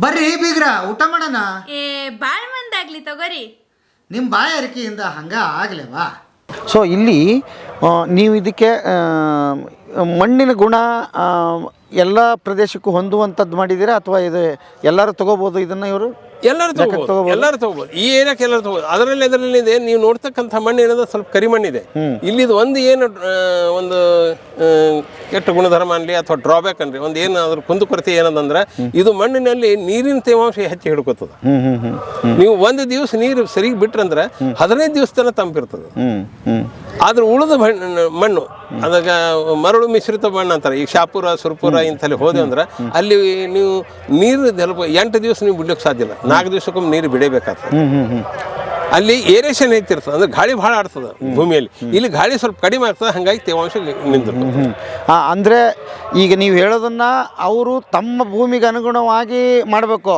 ಬರ್ರಿ ಬೀಗ್ರ ಊಟ ಮಾಡೋಣ. ಏ ಬಾಳ್ ಮಂದಾಗ್ಲಿ ತಗೋರಿ. ನಿಮ್ಮ ಬಾಯ ಅರಿಕೆಯಿಂದ ಹಂಗ ಆಗ್ಲೇವಾ? ಸೊ ಇಲ್ಲಿ ನೀವು ಇದಕ್ಕೆ ಮಣ್ಣಿನ ಗುಣ ಎಲ್ಲ ಪ್ರದೇಶಕ್ಕೂ ಹೊಂದುವಂಥದ್ದು ಮಾಡಿದ್ದೀರಾ ಅಥವಾ ಇದು ಎಲ್ಲರೂ ತಗೋಬೋದು ಇದನ್ನು ಇವರು? ಎಲ್ಲರೂ ತಗೋಬಹುದು ಎಲ್ಲರೂ ತಗೋಬಹುದು ಈ ಏರಿಯಾಕ್ಕೆ ಎಲ್ಲರೂ ತಗೋಬಹುದು ಅದರಲ್ಲಿ ಅದರಲ್ಲಿ ಇದೆ. ನೀವು ನೋಡ್ತಕ್ಕಂಥ ಮಣ್ಣು ಏನದ ಸ್ವಲ್ಪ ಕರಿ ಮಣ್ಣಿದೆ. ಇಲ್ಲಿದು ಒಂದು ಏನು ಒಂದು ಕೆಟ್ಟ ಗುಣಧರ್ಮ ಅನ್ಲಿ ಅಥವಾ ಡ್ರಾಬ್ಯಾಕ್ ಅನ್ರಿ ಒಂದು ಏನು ಅದ್ರ ಕುಂದುಕೊರತೆ ಏನದಂದ್ರೆ ಇದು ಮಣ್ಣಿನಲ್ಲಿ ನೀರಿನ ತೇವಾಂಶ ಹೆಚ್ಚು ಹಿಡ್ಕೋತದ. ನೀವು ಒಂದು ದಿವಸ ನೀರು ಸರಿಗೆ ಬಿಟ್ರಂದ್ರೆ ಹದಿನೈದು ದಿವಸ ತನಕ ತಂಪಿರ್ತದೆ. ಆದ್ರೆ ಉಳಿದ ಮಣ್ಣು ಅದಾಗ ಮರಳು ಮಿಶ್ರಿತ ಮಣ್ಣು ಅಂತಾರೆ. ಈ ಶಾಪುರ ಸುರ್ಪುರ ಇಂಥಲ್ಲಿ ಹೋದೆ ಅಂದ್ರೆ ಅಲ್ಲಿ ನೀವು ನೀರು ಎಂಟು ದಿವಸ ನೀವು ಬಿಡ್ಲಿಕ್ಕೆ ಸಾಧ್ಯ ಇಲ್ಲ. ನಾಲ್ಕು ದಿವಸಕ್ಕೊಮ್ಮೆ ನೀರು ಬಿಡಬೇಕಾಗ್ತದೆ. ಅಲ್ಲಿ ಏರೇಷನ್ ಐತಿರ್ತದೆ ಅಂದ್ರೆ ಗಾಳಿ ಭಾಳ ಆಡ್ತದೆ ಭೂಮಿಯಲ್ಲಿ. ಇಲ್ಲಿ ಗಾಳಿ ಸ್ವಲ್ಪ ಕಡಿಮೆ ಆಗ್ತದೆ ಹಾಗಾಗಿ ತೇವಾಂಶ ನಿಂತು ಅಂದ್ರೆ ಈಗ ನೀವು ಹೇಳೋದನ್ನ ಅವರು ತಮ್ಮ ಭೂಮಿಗೆ ಅನುಗುಣವಾಗಿ ಮಾಡಬೇಕು.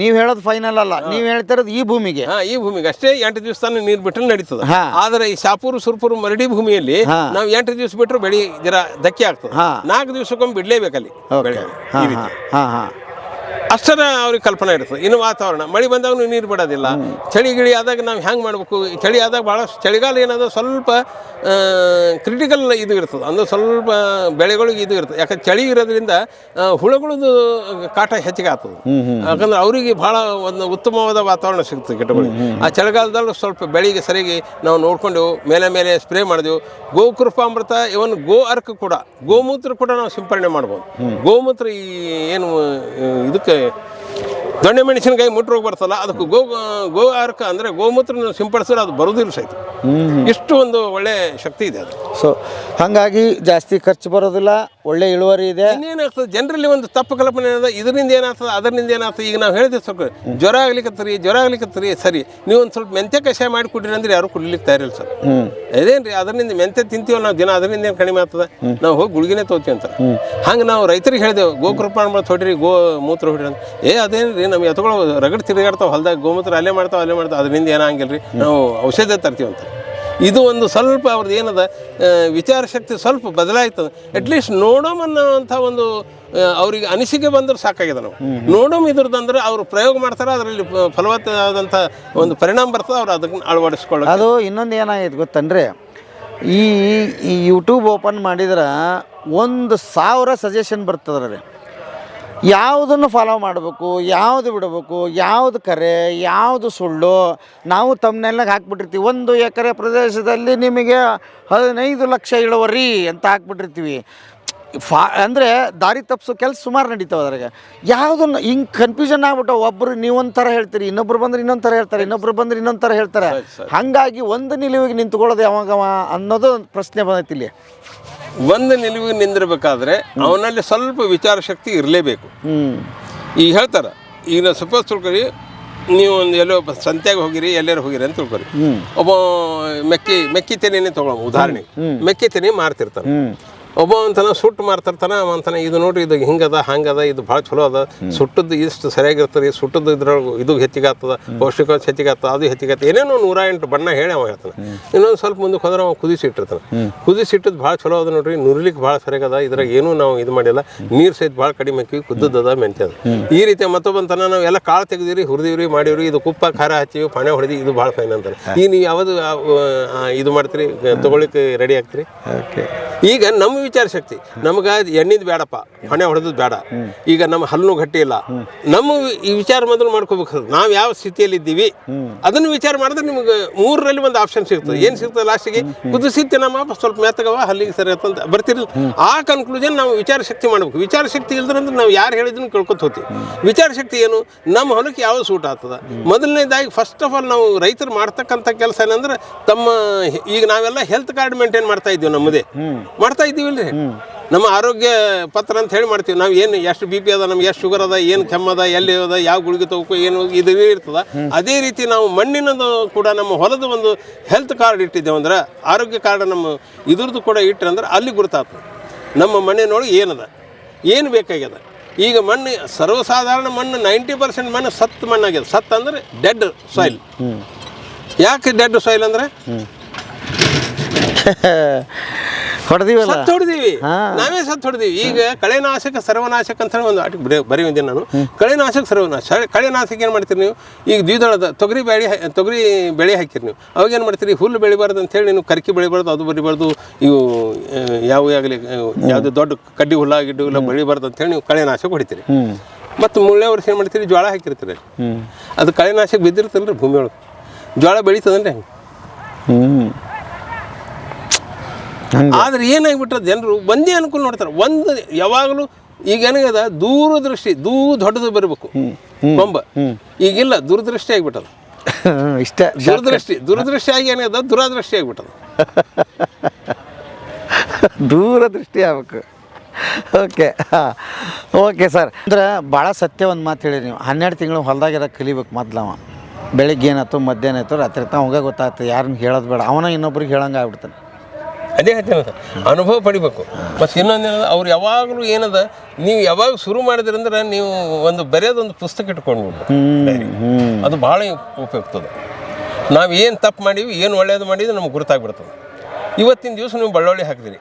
ನೀವು ಹೇಳೋದು ಫೈನಲ್ ಅಲ್ಲ ನೀವು ಹೇಳ್ತಿರೋದು ಈ ಭೂಮಿಗೆ. ಈ ಭೂಮಿಗೆ. ಅಷ್ಟೇ ಎಂಟು ದಿವಸ ನೀರು ಬಿಟ್ಟರೆ ನಡೀತದೆ. ಆದರೆ ಈ ಶಾಪೂರು ಸುರ್ಪುರು ಮರಡಿ ಭೂಮಿಯಲ್ಲಿ. ನಾವು ಎಂಟು ದಿವಸ ಬಿಟ್ಟರೆ ಬೆಳಿ ಜರ ಧಕ್ಕೆ ಆಗ್ತದೆ. ನಾಲ್ಕು ದಿವಸಕ್ಕೊಮ್ಮೆ ಬಿಡ್ಲೇಬೇಕಲ್ಲಿ ಹಾಂ ಹಾಂ. ಅಷ್ಟರ ಅವ್ರಿಗೆ ಕಲ್ಪನೆ ಇರ್ತದೆ. ಇನ್ನು ವಾತಾವರಣ ಮಳೆ ಬಂದಾಗ ನೀರು ಬಿಡೋದಿಲ್ಲ. ಚಳಿ ಗಿಳಿ ಆದಾಗ ನಾವು ಹೆಂಗೆ ಮಾಡಬೇಕು? ಚಳಿ ಆದಾಗ ಭಾಳಷ್ಟು ಚಳಿಗಾಲ ಏನಾದರೂ ಸ್ವಲ್ಪ ಕ್ರಿಟಿಕಲ್ ಇದು ಇರ್ತದೆ. ಅಂದ್ರೆ ಸ್ವಲ್ಪ ಬೆಳೆಗಳಿಗೆ ಇದು ಇರ್ತದೆ. ಯಾಕಂದ್ರೆ ಚಳಿ ಇರೋದ್ರಿಂದ ಹುಳುಗಳು ಹುಳುಗಳದ್ದು ಕಾಟ ಹೆಚ್ಚಿಗೆ ಆಗ್ತದೆ. ಯಾಕಂದ್ರೆ ಅವರಿಗೆ ಭಾಳ ಒಂದು ಉತ್ತಮವಾದ ವಾತಾವರಣ ಸಿಗ್ತದೆ ಗಿಡಗಳಿಗೆ. ಆ ಚಳಿಗಾಲದಲ್ಲಿ ಸ್ವಲ್ಪ ಬೆಳಿಗ್ಗೆ ಸರಿಯಾಗಿ ನಾವು ನೋಡ್ಕೊಂಡು ಮೇಲೆ ಮೇಲೆ ಸ್ಪ್ರೇ ಮಾಡಿದೆವು. ಗೋಕೃಪಾಮೃತ ಇವನ್ ಗೋ ಅರ್ಕ ಕೂಡ ಗೋಮೂತ್ರ ಕೂಡ ನಾವು ಸಿಂಪರಣೆ ಮಾಡ್ಬೋದು. ಗೋಮೂತ್ರ ಈ ಏನು ಆ, ಇದಕ್ಕೆ ದೊಣ್ಣೆ ಮೆಣಸಿನಕಾಯಿ ಮುಟ್ಟು ರೋಗ ಬರ್ತಲ್ಲ ಅದಕ್ಕೆ ಗೋ ಗೋ ಆರ್ಕ ಅಂದರೆ ಗೋಮೂತ್ರ ಸಿಂಪಡಿಸಿದ್ರೆ ಅದು ಬರೋದಿಲ್ಲ ಸಹಿತ. ಇಷ್ಟು ಒಂದು ಒಳ್ಳೆ ಶಕ್ತಿ ಇದೆ ಅದು. ಸೊ ಹಾಗಾಗಿ ಜಾಸ್ತಿ ಖರ್ಚು ಬರೋದಿಲ್ಲ ಒಳ್ಳೆ ಇಳುವರಿ ಇದೆ. ಇನ್ನೇನಾಗ್ತದೆ? ಜನರಲ್ಲಿ ಒಂದು ತಪ್ಪು ಕಲ್ಪನೆ ಏನದ ಇದರಿಂದ ಏನಾಗ್ತದೆ ಅದರಿಂದ ಏನಾಗ್ತದೆ? ಈಗ ನಾವು ಹೇಳಿದ್ವಿ ಸ್ವಲ್ಪ ಜ್ವರ ಆಗ್ಲಿಕ್ಕತ್ತರಿ ಜ್ವರ ಆಗ್ಲಿಕ್ಕತ್ತರಿ ಸರಿ. ನೀವು ಒಂದು ಸ್ವಲ್ಪ ಮೆಂತ್ಯ ಕಷಾಯ ಮಾಡಿ ಕುಡ್ರಿ ಅಂದ್ರೆ ಯಾರು ಕುಡಿಲಿಕ್ಕೆ ತಯಾರಿಲ್ಲ ಸರ್. ಅದೇನ್ರಿ? ಅದರಿಂದ ಮೆಂತ್ಯ ತಿಂತೀವಿ ನಾವು ದಿನ ಅದರಿಂದ ಏನು ಕಡಿಮೆ ಆಗ್ತದೆ? ನಾವು ಹೋಗಿ ಗುಳಿಗೆನೇ ತೋತೀವಿ ಅಂತ ಹಂಗೆ ನಾವು ರೈತರಿಗೆ ಹೇಳಿದೆವು ಗೋಕೃಪಾಣ ಮಾಡಿ ಹೊಡಿರಿ ಗೋ ಮೂತ್ರ ಹೊಡ್ರಿ ಅಂತ. ಏ ಅದೇನ್ರಿ? ನಮ್ಗೆ ಎತ್ಕೊಳ್ಳೋ ರಗಡ್ ತಿರುಗಾಡ್ತಾವೆ ಹೊಲ್ದಾಗ ಗೋಮೂತ್ರ ಅಲ್ಲೇ ಮಾಡ್ತಾವ ಅಲ್ಲೇ ಮಾಡ್ತಾವೆ ಅದರಿಂದ ಏನಾಗಿಲ್ಲ ರೀ ನಾವು ಔಷಧ ತರ್ತೀವಿ ಅಂತ. ಇದು ಒಂದು ಸ್ವಲ್ಪ ಅವ್ರದ್ದು ಏನದ ವಿಚಾರ ಶಕ್ತಿ ಸ್ವಲ್ಪ ಬದಲಾಯ್ತದೆ. ಅಟ್ಲೀಸ್ಟ್ ನೋಡೋಮ್ ಅನ್ನೋವಂಥ ಒಂದು ಅವ್ರಿಗೆ ಅನಿಸಿಕೆ ಬಂದ್ರೆ ಸಾಕಾಗಿದೆ ನಾವು ನೋಡೋಮ್ ಇದ್ರದಂದ್ರೆ ಅವರು ಪ್ರಯೋಗ ಮಾಡ್ತಾರೆ ಅದರಲ್ಲಿ ಫಲವತ್ತಾದಂಥ ಒಂದು ಪರಿಣಾಮ ಬರ್ತದೆ ಅವ್ರು ಅದಕ್ಕೆ ಅಳವಡಿಸ್ಕೊಳ್ಳೋದು ಅದು ಇನ್ನೊಂದು ಏನಾಗೈತೆ ಗೊತ್ತನ್ರಿ? ಈ ಈ ಯೂಟ್ಯೂಬ್ ಓಪನ್ ಮಾಡಿದ್ರೆ ಒಂದು ಸಾವಿರ ಸಜೆಷನ್ ಬರ್ತದ್ರಿ. ಯಾವುದನ್ನು ಫಾಲೋ ಮಾಡಬೇಕು ಯಾವುದು ಬಿಡಬೇಕು ಯಾವುದು ಕರೆ ಯಾವುದು ಸುಳ್ಳು ನಾವು ತಮ್ಮನೆಲ್ಲ ಹಾಕ್ಬಿಟ್ಟಿರ್ತೀವಿ. ಒಂದು ಎಕರೆ ಪ್ರದೇಶದಲ್ಲಿ ನಿಮಗೆ ಹದಿನೈದು ಲಕ್ಷ ಇಳುವರಿ ಅಂತ ಹಾಕ್ಬಿಟ್ಟಿರ್ತೀವಿ. ಫಾ ಅಂದರೆ ದಾರಿ ತಪ್ಪಿಸೋ ಕೆಲಸ ಸುಮಾರು ನಡೀತಾವೆ ಅದ್ರಾಗ. ಯಾವುದನ್ನು ಹಿಂಗೆ ಕನ್ಫ್ಯೂಷನ್ ಆಗ್ಬಿಟ್ಟು ಒಬ್ಬರು ನೀವೊಂಥರ ಹೇಳ್ತೀರಿ ಇನ್ನೊಬ್ರು ಬಂದ್ರೆ ಇನ್ನೊಂದು ಥರ ಹೇಳ್ತಾರೆ ಇನ್ನೊಬ್ರು ಬಂದ್ರೆ ಇನ್ನೊಂದು ಥರ ಹೇಳ್ತಾರೆ ಹಾಗಾಗಿ ಒಂದು ನಿಲುವಿಗೆ ನಿಂತ್ಕೊಳ್ಳೋದು ಯಾವಾಗವ ಅನ್ನೋದು ಒಂದು ಪ್ರಶ್ನೆ ಬಂದೈತಿ ಇಲ್ಲಿ. ಒಂದು ನಿಲುವಿಗೆ ನಿಂದಿರಬೇಕಾದ್ರೆ ಅವನಲ್ಲಿ ಸ್ವಲ್ಪ ವಿಚಾರ ಶಕ್ತಿ ಇರಲೇಬೇಕು. ಈಗ ಹೇಳ್ತಾರೆ ಈಗ ನಾವು ಸಪೋಸ್ ತಿಳ್ಕೊರಿ ನೀವು ಒಂದು ಎಲ್ಲೋ ಸಂತ್ಯಾಗ ಹೋಗಿರಿ ಎಲ್ಲರೂ ಹೋಗಿರಿ ಅಂತ ತಿಳ್ಕೊರಿ ಒಬ್ಬ ಮೆಕ್ಕಿ ಮೆಕ್ಕಿ ತೆನೆಯೇ ತಗೊಳ್ಳೋ ಉದಾಹರಣೆಗೆ. ಮೆಕ್ಕಿ ತೆನೆ ಮಾರ್ತಿರ್ತಾನೆ ಹ್ಞೂ ಒಬ್ಬ ಅಂತಾನ ಸುಟ್ಟು ಮಾರ್ತಿರ್ತಾನ ಅವ ಅಂತಾನ ಇದು ನೋಡ್ರಿ ಇದು ಹಿಂಗದ ಹಂಗದ ಇದು ಭಾಳ ಚಲೋ ಅದ. ಸುಟ್ಟದ್ದು ಇಷ್ಟು ಸರಿಯಾಗಿರ್ತದೆ ಸುಟ್ಟದ್ದು ಇದ್ರೊಳಗೆ ಇದು ಹೆಚ್ಚಿಗೆ ಆಗ್ತದ ಪೌಷ್ಟಿಕಾಂಶ ಹೆಚ್ಚಿಗೆ ಆಗ್ತದ ಅದು ಹೆಚ್ಚಿಗೆ ಆಗ್ತದೆ. ಏನೇನೋ ನೂರ ಎಂಟು ಬಣ್ಣ ಹೇಳಿ ಅವ ಹೇಳ್ತಾನೆ. ಇನ್ನೊಂದು ಸ್ವಲ್ಪ ಮುಂದೆ ಹೋದ್ರೆ ಅವ ಕುದಿಸಿ ಇಟ್ಟಿರ್ತಾನೆ. ಕುದಿಸಿ ಇಟ್ಟದ್ದು ಭಾಳ ಚಲೋ ಅದ ನೋಡ್ರಿ ನುರಿಲಿಕ್ಕೆ ಭಾಳ ಸರಿಯಾಗದ ಇದ್ರಾಗ ಏನೂ ನಾವು ಇದು ಮಾಡಿಲ್ಲ. ನೀರು ಸಹಿತ ಭಾಳ ಕಡಿಮೆ ಹಾಕಿವಿ ಕುದ್ದದ ಮೆಂತ್ಯ ಅದ. ಈ ರೀತಿ ಮತ್ತೊಬ್ಬಂತನ ನಾವು ಎಲ್ಲ ಕಾಳು ತೆಗೆದಿರಿ ಹುರಿದಿವ್ರಿ ಮಾಡಿವ್ರಿ ಇದು ಕುಪ್ಪ ಖಾರ ಹಚ್ಚಿವಿ ಪಾಣೆ ಹೊಡೆದಿ ಇದು ಭಾಳ ಫೈನ್ ಅಂತಾರೆ. ಈಗ ನೀವು ಯಾವುದು ಇದು ಮಾಡ್ತೀರಿ ತಗೊಳ್ಳಿಕ್ಕೆ ರೆಡಿ ಆಗ್ತೀರಿ? ಈಗ ನಮ್ಮ ವಿಚಾರ ಶಕ್ತಿ. ನಮ್ಗೆ ಎಣ್ಣಿದ್ ಬೇಡಪ್ಪ ಹೊಣೆ ಹೊಡೆದ್ ಬೇಡ ಈಗ ನಮ್ಮ ಹಲ್ಲು ಗಟ್ಟಿ ಇಲ್ಲ. ನಮ್ಮ ಈ ವಿಚಾರ ಮೊದಲು ಮಾಡ್ಕೋಬೇಕು. ನಾವು ಯಾವ ಸ್ಥಿತಿಯಲ್ಲಿ ಇದ್ದೀವಿ, ಅದನ್ನು ವಿಚಾರ ಮಾಡಿದ್ರೆ ನಿಮ್ಗೆ ಮೂರರಲ್ಲಿ ಒಂದು ಆಪ್ಷನ್ ಸಿಗ್ತದೆ. ಏನು ಸಿಗ್ತದೆ ಲಾಸ್ಟಿಗೆ ಕುದಿಸಿತ್ತೆ ನಮ್ಮ ಸ್ವಲ್ಪ ಮೆತ್ತಗವ, ಹಲ್ಲಿಗೆ ಸರಿ ಅಂತ ಬರ್ತಿರಲಿಲ್ಲ ಆ ಕನ್ಕ್ಲೂಷನ್ ನಾವು ವಿಚಾರ ಶಕ್ತಿ ಮಾಡ್ಬೇಕು. ವಿಚಾರ ಶಕ್ತಿ ಇಲ್ದ್ರೆ ಅಂದ್ರೆ ನಾವು ಯಾರು ಹೇಳಿದ್ರು ಕೇಳ್ಕೊತ ಹೋಗ್ತೀವಿ. ವಿಚಾರ ಶಕ್ತಿ ಏನು? ನಮ್ಮ ಹೊಲಕ್ಕೆ ಯಾವ ಸೂಟ್ ಆಗ್ತದ? ಮೊದಲನೇದಾಗಿ ಫಸ್ಟ್ ಆಫ್ ಆಲ್ ನಾವು ರೈತರು ಮಾಡ್ತಕ್ಕಂಥ ಕೆಲಸ ಏನಂದ್ರೆ ತಮ್ಮ ಈಗ ನಾವೆಲ್ಲ ಹೆಲ್ತ್ ಕಾರ್ಡ್ ಮೇಂಟೈನ್ ಮಾಡ್ತಾ ಇದ್ದೀವಿ ನಮ್ಮದೇ. ಮಾಡ್ತಾ ನಮ್ಮ ಆರೋಗ್ಯ ಪತ್ರ ಅಂತ ಹೇಳಿ ಮಾಡ್ತೀವಿ. ನಾವು ಏನು ಎಷ್ಟು ಬಿ ಪಿ ಅದ ನಮ್ಗೆ ಎಷ್ಟು ಶುಗರ್ ಅದ ಏನು ಕೆಮ್ಮದ ಎಲ್ಲಿ ಅದ ಯಾವ ಗುಳಿಗೆ ತಗೋಕು ಏನು ಇದು ಇರ್ತದ. ಅದೇ ರೀತಿ ನಾವು ಮಣ್ಣಿನದು ಕೂಡ ನಮ್ಮ ಹೊಲದ ಒಂದು ಹೆಲ್ತ್ ಕಾರ್ಡ್ ಇಟ್ಟಿದ್ದೇವೆ ಅಂದ್ರೆ ಆರೋಗ್ಯ ಕಾರ್ಡ್ ನಮ್ಮ ಇದ್ರದ್ದು ಕೂಡ ಇಟ್ಟರೆ ಅಂದ್ರೆ ಅಲ್ಲಿ ಗುರುತಾಗ್ತದೆ. ನಮ್ಮ ಮಣ್ಣಿನೊಳಗೆ ಏನದ? ಏನು ಬೇಕಾಗ್ಯದ? ಈಗ ಮಣ್ಣು ಸರ್ವಸಾಧಾರಣ ಮಣ್ಣು ನೈಂಟಿ ಪರ್ಸೆಂಟ್ ಮಣ್ಣು ಸತ್ ಮಣ್ಣಾಗ್ಯದ. ಸತ್ ಅಂದ್ರೆ ಡೆಡ್ ಸಾಯಿಲ್ ಯಾಕೆ ಡೆಡ್ ಸಾಯಿಲ್ ಅಂದ್ರೆ? ಹೊಡೆದಿವಲ್ಲ? ಸತ್ತು ಹೊಡೆದೀವಿ. ನಾವೇ ಸತ್ತು ಹೊಡೆದೀವಿ. ಈಗ ಕಳೆನಾಶಕ ಸರ್ವನಾಶಕ ಅಂತ ಹೇಳಿ ಒಂದು ಆಟ ಬರೀ ಬರೀವಿದ್ದೀನಿ ನಾನು. ಕಳೆನಾಶಕ ಸರ್ವನಾಶ ಕಳೆನಾಶಕ ಏನು ಮಾಡ್ತೀರಿ ನೀವು? ಈಗ ದ್ವಿದಳದ ತೊಗರಿ ಬೆಳೆ ತೊಗರಿ ಬೆಳೆ ಹಾಕಿರಿ ನೀವು. ಅವಾಗ ಏನು ಮಾಡ್ತೀರಿ? ಹುಲ್ಲು ಬೆಳಿಬಾರ್ದು ಅಂತ ಹೇಳಿ ನೀವು ಕರ್ಕಿ ಬೆಳಿಬಾರ್ದು ಅದು ಬರಿಬಾರ್ದು ಇವು ಯಾವ ಆಗಲಿ ಯಾವುದೇ ದೊಡ್ಡ ಕಡ್ಡಿ ಹುಲ್ಲ ಗಿಡ್ಡಿ ಹುಲ್ಲ ಬೆಳಿಬಾರ್ದು ಅಂತ ಹೇಳಿ ನೀವು ಕಳೆನಾಶಕ ಹೊಡಿತೀರಿ. ಮತ್ತು ಮುಳ್ಳೆ ವರ್ಷ ಏನು ಮಾಡ್ತೀರಿ? ಜೋಳ ಹಾಕಿರ್ತೀರಿ ಅದು ಕಳೆನಾಶಕ ಬಿದ್ದಿರ್ತಲ್ಲ ರೀ ಭೂಮಿಯೊಳಗೆ ಜೋಳ ಬೆಳೀತದನ್ರಿ ಹ್ಮ್. ಹ್ಞೂ ಆದ್ರೆ ಏನಾಗ್ಬಿಟ್ರೆ ಜನರು ಒಂದೇ ಅನುಕೂಲ ನೋಡ್ತಾರೆ. ಒಂದು ಯಾವಾಗಲೂ ಈಗ ಏನಾಗದ ದೂರದೃಷ್ಟಿ ದೂ ದೊಡ್ಡದು ಬರಬೇಕು. ಕೊಂಬ. ಈಗಿಲ್ಲ ದುರದೃಷ್ಟಿ ಆಗ್ಬಿಟ್ಟದ. ಇಷ್ಟ ದುರದೃಷ್ಟಿ ದುರದೃಷ್ಟಿ ಆಗಿ ಏನಾಗದ ದುರಾದೃಷ್ಟಿ ಆಗ್ಬಿಟ್ಟದ. ದೂರದೃಷ್ಟಿ ಆಗ್ಬೇಕು. ಓಕೆ ಹಾಂ. Okay sir. ಅಂದ್ರೆ ಭಾಳ ಸತ್ಯ ಒಂದು ಮಾತು ಹೇಳಿ ನೀವು. ಹನ್ನೆರಡು ತಿಂಗಳು ಹೊಲ್ದಾಗಿರೋ ಕಲಿಬೇಕು ಮೊದ್ಲವ ಬೆಳಿಗ್ಗೆ ಏನಾಯ್ತು ಮಧ್ಯಾಹ್ನ ಆಯ್ತು ರಾತ್ರಿ ತಾವು ಹೋಗ ಗೊತ್ತಾಗ್ತದೆ. ಯಾರನ್ನ ಹೇಳೋದು ಬೇಡ. ಅವನ ಇನ್ನೊಬ್ರಿಗೆ ಹೇಳಂಗೆ ಆಗ್ಬಿಡ್ತಾನೆ ಅದೇ ಹೇಳ್ತೇನೆ ಸರ್. ಅನುಭವ ಪಡಿಬೇಕು. ಮತ್ತು ಇನ್ನೊಂದೇನದ ಅವ್ರು ಯಾವಾಗಲೂ ಏನದ ನೀವು ಯಾವಾಗ ಶುರು ಮಾಡಿದ್ರಂದ್ರೆ ನೀವು ಒಂದು ಬರೆಯೋದೊಂದು ಪುಸ್ತಕ ಇಟ್ಕೊಂಡು ಅದು ಭಾಳ ಉಪಯುಕ್ತದ. ನಾವು ಏನು ತಪ್ಪು ಮಾಡೀವಿ ಏನು ಒಳ್ಳೇದು ಮಾಡಿದ್ರೆ ನಮ್ಗೆ ಗುರುತಾಗ್ಬಿಡ್ತದೆ. ಇವತ್ತಿನ ದಿವಸ ನೀವು ಬಳ್ಳೊಳ್ಳಿ ಹಾಕಿದ್ರಿ.